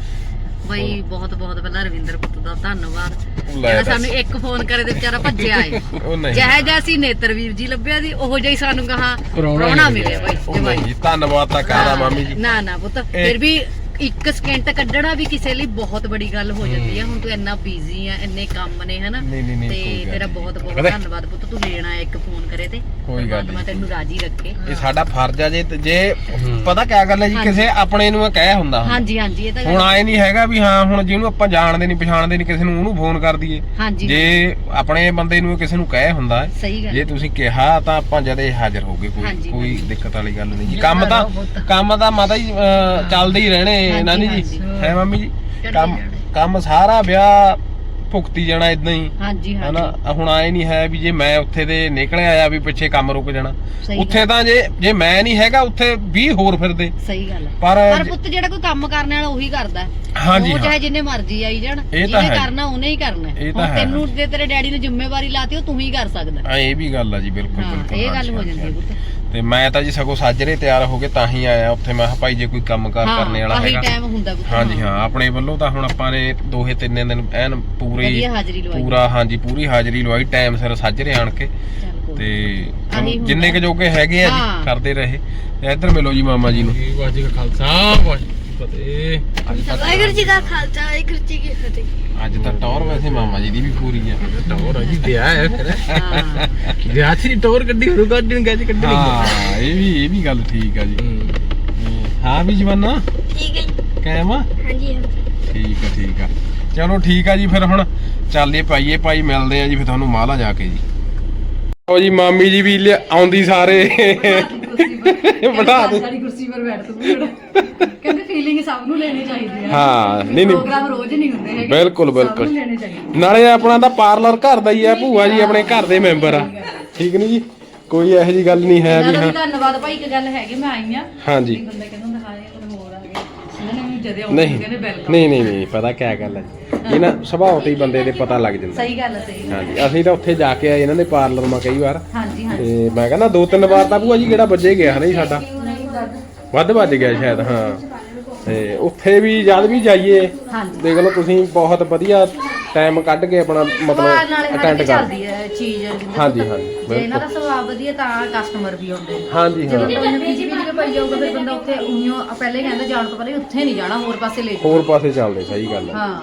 ਬਈ ਬਹੁਤ ਬਹੁਤ ਪਹਿਲਾਂ ਰਵਿੰਦਰ ਪੁੱਤ ਦਾ ਧੰਨਵਾਦ। ਲੈ ਜਿਹੜਾ ਦੱਸ। ਸਾਨੂੰ ਇੱਕ ਫੋਨ ਕਰੇ ਤੇ ਵਿਚਾਰਾ ਭੱਜਿਆ ਏ ਉਹ ਨਹੀਂ। ਜਿਹੇ ਜਿਹਾ ਸੀ ਨੇਤਰਵੀਰ ਜੀ ਲੱਭਿਆ ਸੀ ਉਹੋ ਜਿਹਾ ਹੀ ਸਾਨੂੰ ਕਹਾ ਪ੍ਰਾਹੁਣਾ ਰੋਣਾ ਮਿਲਿਆ। ਬਾਈ ਉਹ ਨਹੀਂ ਧੰਨਵਾਦ ਤਾਂ ਕਹਦਾ ਮਾਮੀ ਜੀ। ਨਾ ਨਾ ਪੁੱਤ ਫਿਰ ਵੀ ਇੱਕ ਸਕਿੰਟ ਕੱਢਣਾ ਵੀ ਕਿਸੇ ਲਈ ਬਹੁਤ ਬੜੀ ਗੱਲ ਹੋ ਜਾਂਦੀ ਹੈ। ਹੁਣ ਤੂੰ ਇੰਨਾ ਬਿਜ਼ੀ ਆ ਇੰਨੇ ਕੰਮ ਨੇ ਹਨਾ? ਨਹੀਂ, ਨਹੀਂ, ਨਹੀਂ, ਕੋਈ ਤੇ ਗੱਲ ਤੇਰਾ ਨਹੀਂ। ਬਹੁਤ ਬਹੁਤ ਪਤਾ- ਧੰਨਵਾਦ ਪੁੱਤ ਤੂੰ ਲੈਣਾ ਇੱਕ ਫੋਨ ਕਰੇ ਤੇ। ਕੋਈ ਗੱਲ ਪਰਮਾਤਮਾ ਨਹੀਂ। ਤੈਨੂੰ ਰਾਜੀ ਰੱਖੇ। ਇਹ ਸਾਡਾ ਫਰਜ਼ ਆ ਜੇ ਜੇ ਪਤਾ ਕਿਆ ਗੱਲ ਹੈ ਜੀ ਕਿਸੇ ਆਪਣੇ ਨੂੰ ਕਹਿ ਹੁੰਦਾ ਹਾਂਜੀ ਹਾਂਜੀ ਇਹ ਤਾਂ ਹੁਣ ਗੱਲ- ਆਏ ਨਹੀਂ ਹੈਗਾ ਵੀ ਹਾਂ ਹੁਣ ਜਿਹਨੂੰ ਆਪਾਂ ਜਾਣਦੇ ਨਹੀਂ ਪਛਾਣਦੇ ਨਹੀਂ ਕਿਸੇ ਨੂੰ ਉਹਨੂੰ ਫੋਨ ਕਰ ਦਈਏ। ਹਾਂਜੀ। ਜੇ ਆਪਣੇ ਬੰਦੇ ਨੂੰ ਕਿਸੇ ਨੂੰ ਕਹਿ ਹੁੰਦਾ ਹੈ, ਸਹੀ ਗੱਲ ਜੇ ਤੁਸੀਂ ਕਿਹਾ ਤਾਂ ਆਪਾਂ ਜਦੇ ਹਾਜ਼ਰ ਹੋਗੇ ਕੋਈ ਹਾਂਜੀ, ਕੋਈ ਹਾਂਜੀ। ਦਿੱਕਤ ਵਾਲੀ ਗੱਲ ਨਹੀਂ ਜੀ। ਕੰਮ ਤਾਂ ਕੰਮ ਤਾਂ ਮਾਤਾ ਜੀ ਅਹ, ਚੱਲਦੇ ਹੀ ਰਹਿਣੇ ਨਾਨੀ ਜੀ ਹਾਂਜੀ। ਹੈ ਮੰਮੀ ਜੀ ਕੰਮ ਜਾਣੇ। ਕੰਮ ਸਾਰਾ ਵਿਆਹ ਭੁਗਤੀ ਜਾਣਾ ਇਦਾਂ ਹੀ ਹਾਂਜੀ ਹਨਾ ਹਾਂਜੀ ਹੁਣ ਆਏ ਨਹੀਂ ਹੈ ਵੀ ਜੇ ਮੈਂ ਉੱਥੇ ਦੇ ਨਿਕਲ ਆਇਆ ਵੀ ਪਿੱਛੇ ਕੰਮ ਰੁਕ ਜਾਣਾ ਸਹੀ ਉੱਥੇ ਤਾਂ ਜੇ ਜੇ ਮੈਂ ਨਹੀਂ ਹੈਗਾ ਉੱਥੇ 20 ਹੋਰ ਫਿਰਦੇ ਸਹੀ ਗੱਲ ਹੈ ਪਰ ਪਰ ਪੁੱਤ ਜਿਹੜਾ ਕੋਈ ਕੰਮ ਕਰਨ ਵਾਲਾ ਉਹੀ ਕਰਦਾ ਹੈ। ਹਾਂਜੀ, ਉਹ ਹਾਂ। ਚਾਹੇ ਜਿੰਨੇ ਮਰਜ਼ੀ ਆਈ ਜਾਣ ਇਹ ਤਾਂ ਜਿਹਨੇ ਹੈ। ਕਰਨਾ ਉਹਨੇ ਹੀ ਕਰਨਾ ਹੈ। ਇਹ ਤਾਂ ਹੁਣ ਹੈ। ਤੈਨੂੰ ਜੇ ਤੇਰੇ ਡੈਡੀ ਨੇ ਜ਼ਿੰਮੇਵਾਰੀ ਲਾਤੀ ਉਹ ਤੂੰ ਹੀ ਕਰ ਸਕਦਾ ਹੈ। ਹਾਂ ਇਹ ਵੀ ਗੱਲ ਆ ਜੀ ਬਿਲਕੁਲ ਹਾਂ ਬਿਲਕੁਲ ਇਹ ਗੱਲ ਹਾਂਜੀ, ਹੋ ਜਾਂਦੀ ਹੈ ਹਾਂਜੀ। ਪੁੱਤ ਤੇ ਮੈਂ ਤਾਂ ਜੀ ਸਗੋਂ ਸਾਜਰੇ ਤਿਆਰ ਹੋ ਕੇ ਤਾਂ ਹੀ ਆਇਆ ਉੱਥੇ। ਮੈਂ ਕਿਹਾ ਭਾਈ ਜੇ ਕੋਈ ਕੰਮਕਾਰ ਹਾਂ ਕਰਨੇ ਵਾਲਾ ਆਹੀ ਹੈਗਾ। ਟਾਈਮ ਹੁੰਦਾ ਪੁੱਤ। ਹਾਂਜੀ ਹਾਂ ਆਪਣੇ ਵੱਲੋਂ ਤਾਂ ਹੁਣ ਆਪਾਂ ਨੇ ਦੋਹੇ ਤਿੰਨੇ ਦਿਨ ਐਨ ਪੂਰੀ ਵਧੀਆ ਹਾਜ਼ਰੀ ਲਵਾਈ। ਪੂਰਾ ਹਾਂਜੀ ਪੂਰੀ ਹਾਜ਼ਰੀ ਲਵਾਈ ਟਾਈਮ ਸਿਰ ਸਾਜਰੇ ਆਣ ਕੇ। ਚੱਲ ਕੋਈ ਤੇ ਚਲੋ ਆਹੀ ਹੁੰਦਾ। ਜਿੰਨੇ ਕ ਜੋਗੇ ਹੈਗੇ ਆ ਜੀ ਹਾਂ। ਕਰਦੇ ਰਹੇ। ਤੇ ਇੱਧਰ ਮਿਲੋ ਜੀ ਮਾਮਾ ਜੀ ਨੂੰ। ਵਾਜੀ ਦਾ ਖਾਲਸਾ ਵਾਹਿਗੁਰੂ ਫਤਿਹ ਵਾਹਿਗੁਰੂ ਜੀ ਦਾ ਖਾਲਸਾ ਵਾਹਿਗੁਰੂ ਜੀ ਕੀ ਫਤਿਹ। ਅੱਜ ਤਾਂ ਟੌਰ ਵੈਸੇ ਮਾਮਾ ਜੀ ਦੀ ਵੀ ਪੂਰੀ ਆ। ਟੌਰ ਜੀ ਵਿਆਹ ਹੈ ਫਿਰ। ਹਾਂ। ਵਿਆਹ ਚ ਨਹੀਂ ਟੌਰ ਕੱਢੀ ਹੋਰੂ ਕੱਢਣ ਗੱਜ ਕੱਢਣੀ ਹਾਂ ਇਹ ਵੀ ਇਹ ਵੀ ਗੱਲ ਠੀਕ ਆ ਜੀ। ਹੂੰ। ਹਾਂ ਵੀ ਜਵਾਨਾ ਠੀਕ ਹੈ ਜੀ। ਕਾਇਮ ਆ? ਹਾਂਜੀ ਹਾਂਜੀ। ਠੀਕ ਆ ਠੀਕ ਆ। ਚਲੋ ਠੀਕ ਆ ਜੀ ਫਿਰ ਹੁਣ ਚੱਲੇ ਪਾਈਏ ਭਾਈ ਮਿਲਦੇ ਆ ਜੀ ਫਿਰ ਤੁਹਾਨੂੰ ਮਾਲਾ ਜਾ ਕੇ ਜੀ। ਉਹ ਜੀ ਮਾਮੀ ਜੀ ਵੀ ਆਉਂਦੀ ਸਾਰੇ। ਬਣਾ ਦੇ। ਸਾਡੀ ਕੁਰਸੀ 'ਤੇ ਬੈਠ ਤੂੰ ਕਹਿੰਦੇ ਫੀਲਿੰਗ ਸਭ ਨੂੰ ਲੈਣੀ ਚਾਹੀਦੀ ਹੈ ਹਾਂ ਨਹੀਂ ਨਹੀਂ। ਪ੍ਰੋਗਰਾਮ ਰੋਜ਼ ਨਹੀਂ ਹੁੰਦੇ ਹੈਗੇ। ਬਿਲਕੁਲ ਬਿਲਕੁਲ। ਨਾਲੇ ਆਪਣਾ ਤਾਂ ਪਾਰਲਰ ਘਰ ਦਾ ਹੀ ਆ ਭੂਆ ਜੀ ਆਪਣੇ ਘਰ ਦੇ ਮੈਂਬਰ ਆ। ਠੀਕ ਨਹੀਂ ਜੀ? ਕੋਈ ਇਹੋ ਜੀ ਗੱਲ ਨਹੀਂ ਹੈ ਵੀ ਹਾਂ। ਧੰਨਵਾਦ ਭਾਈ ਇੱਕ ਗੱਲ ਹੈਗੀ ਮੈਂ ਆਈ ਆ। ਹਾਂਜੀ। ਬੰਦਾ ਕਹਿੰਦਾ ਹੁੰਦਾ ਹਾਏ ਕੋਈ ਹੋਰ ਆ ਗਿਆ। ਨਹੀਂ। ਨਹੀਂ ਨਹੀਂ ਪਤਾ ਕਿਆ ਗੱਲ ਹੈ ਜੀ ਇਹ ਨਾ ਸੁਭਾਅ ਤੇ ਹੀ ਬੰਦੇ ਦੇ ਪਤਾ ਲੱਗ ਜਾਂਦਾ। ਸਹੀ ਗੱਲ ਹੈ ਸਹੀ ਹਾਂਜੀ ਅਸੀਂ ਤਾਂ ਉੱਥੇ ਜਾ ਕੇ ਆਏ ਇਹਨਾਂ ਦੇ ਪਾਰਲਰ ਮਾ ਕਈ ਵਾਰ। ਹਾਂਜੀ ਹਾਂਜੀ। ਤੇ ਮੈਂ ਕਹਿੰਦਾ ਦੋ ਤਿੰਨ ਵਾਰ ਤਾਂ ਭੂਆ ਜੀ ਕਿਹੜਾ ਵੱਜੇ ਗਿਆ ਨਹੀਂ ਸਾਡਾ? ਵੱਧ ਵੱਜ ਗਿਆ ਸ਼ਾਇਦ ਹਾਂ। ਤੇ ਉੱਥੇ ਵੀ ਜਦ ਵੀ ਜਾਈਏ ਹਾਂਜੀ। ਦੇਖ ਲਓ ਤੁਸੀਂ ਬਹੁਤ ਵਧੀਆ ਟਾਈਮ ਕੱਢ ਕੇ ਆਪਣਾ ਮਤਲਬ ਨਾਲੇ ਅਟੈਂਡ ਕਰ। ਚੱਲਦੀ ਹੈ ਚੀਜ਼ ਹਾਂਜੀ ਹਾਂਜੀ ਜੇ ਇਹਨਾਂ ਦਾ ਸੁਭਾਅ ਵਧੀਆ ਤਾਂ ਕਸਟਮਰ ਵੀ ਆਉਂਦੇ ਨੇ। ਹਾਂਜੀ ਹਾਂ। ਜਦੋਂ ਕੋਈ ਨਵੀਂ ਚੀਜ਼ ਵੀ ਪਾਈ ਜਾਊਗਾ ਫਿਰ ਬੰਦਾ ਉੱਥੇ ਉਈਓ ਪਹਿਲੇ ਕਹਿੰਦਾ ਜਾਣ ਤੋਂ ਪਹਿਲੇ ਉੱਥੇ ਨਹੀਂ ਜਾਣਾ ਹੋਰ ਪਾਸੇ ਲੈ ਜਾਓ ਹੋਰ ਪਾਸੇ ਚੱਲਦੇ ਸਹੀ ਗੱਲ ਹੈ। ਹਾਂ।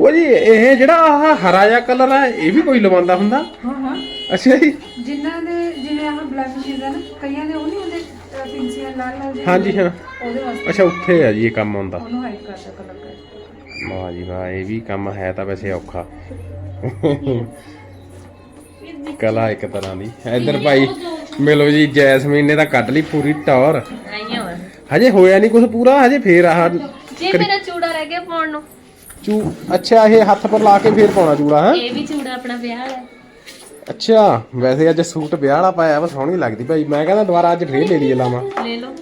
ਉਹ ਜੀ ਇਹ ਜਿਹੜਾ ਆਹ ਹਰਾ ਜਿਹਾ ਕਲਰ ਹੈ ਇਹ ਵੀ ਕੋਈ ਲਵਾਉਂਦਾ ਹੁੰਦਾ? ਹਾਂ ਹਾਂ। ਅੱਛਾ ਜੀ। ਜਿਨ੍ਹਾਂ ਦੇ ਜਿਵੇਂ ਆਹ ਬਲੈਮਿਸ਼ਸ ਹੈ ਨਾ ਕਈਆਂ ਦੇ ਉਹ ਨਹੀਂ ਹੁੰਦੇ ਫਿੰਸੀਆਂ ਲਾਲ ਲਾਲ ਜਿਹੇ ਹਾਂਜੀ ਹਾਂ। ਉਹਦੇ ਵਾਸਤੇ। ਅੱਛਾ ਉੱਥੇ ਹੈ ਜੀ ਇਹ ਕੰਮ ਆਉਂਦਾ ਉਹਨੂੰ ਹਾਈਡ ਕਰਦਾ ਕਲਰ ਕਰ ਵਾਹ ਜੀ ਵਾਹ ਇਹ ਵੀ ਕੰਮ ਹੈ ਤਾਂ ਵੈਸੇ ਔਖਾ। ਕਲਾ ਇੱਕ ਤਰ੍ਹਾਂ ਦੀ। ਇੱਧਰ ਭਾਈ ਮਿਲੋ ਜੀ ਜੈਸਮੀਨ ਨੇ ਤਾਂ ਕੱਢ ਲਈ ਪੂਰੀ ਟੌਰ। ਆਈਆਂ ਵਾ। ਹਜੇ ਹੋਇਆ ਨਹੀਂ ਕੁਝ ਪੂਰਾ ਹਜੇ ਫੇਰ ਆਹ ਜੇ ਮੇਰਾ ਚੂੜਾ ਰਹਿ ਗਿਆ ਪਾਉਣ ਨੂੰ। ਚੂ ਅੱਛਾ ਇਹ ਹੱਥ ਪਰ ਲਾ ਕੇ ਫੇਰ ਪਾਉਣਾ ਚੂੜਾ ਹੈ? ਇਹ ਵੀ ਚੂੜਾ ਆਪਣਾ ਵਿਆਹ ਵਾਲਾ ਅੱਛਾ ਵੈਸੇ ਅੱਜ ਸੂਟ ਵਿਆਹ ਵਾਲਾ ਪਾਇਆ ਵਾ ਸੋਹਣੀ ਲੱਗਦੀ ਭਾਈ। ਮੈਂ ਕਹਿੰਦਾ ਦੁਬਾਰਾ ਅੱਜ ਫੇਰ ਲੈ ਲਈਏ ਲਾਵਾਂ। ਲੈ ਲਓ।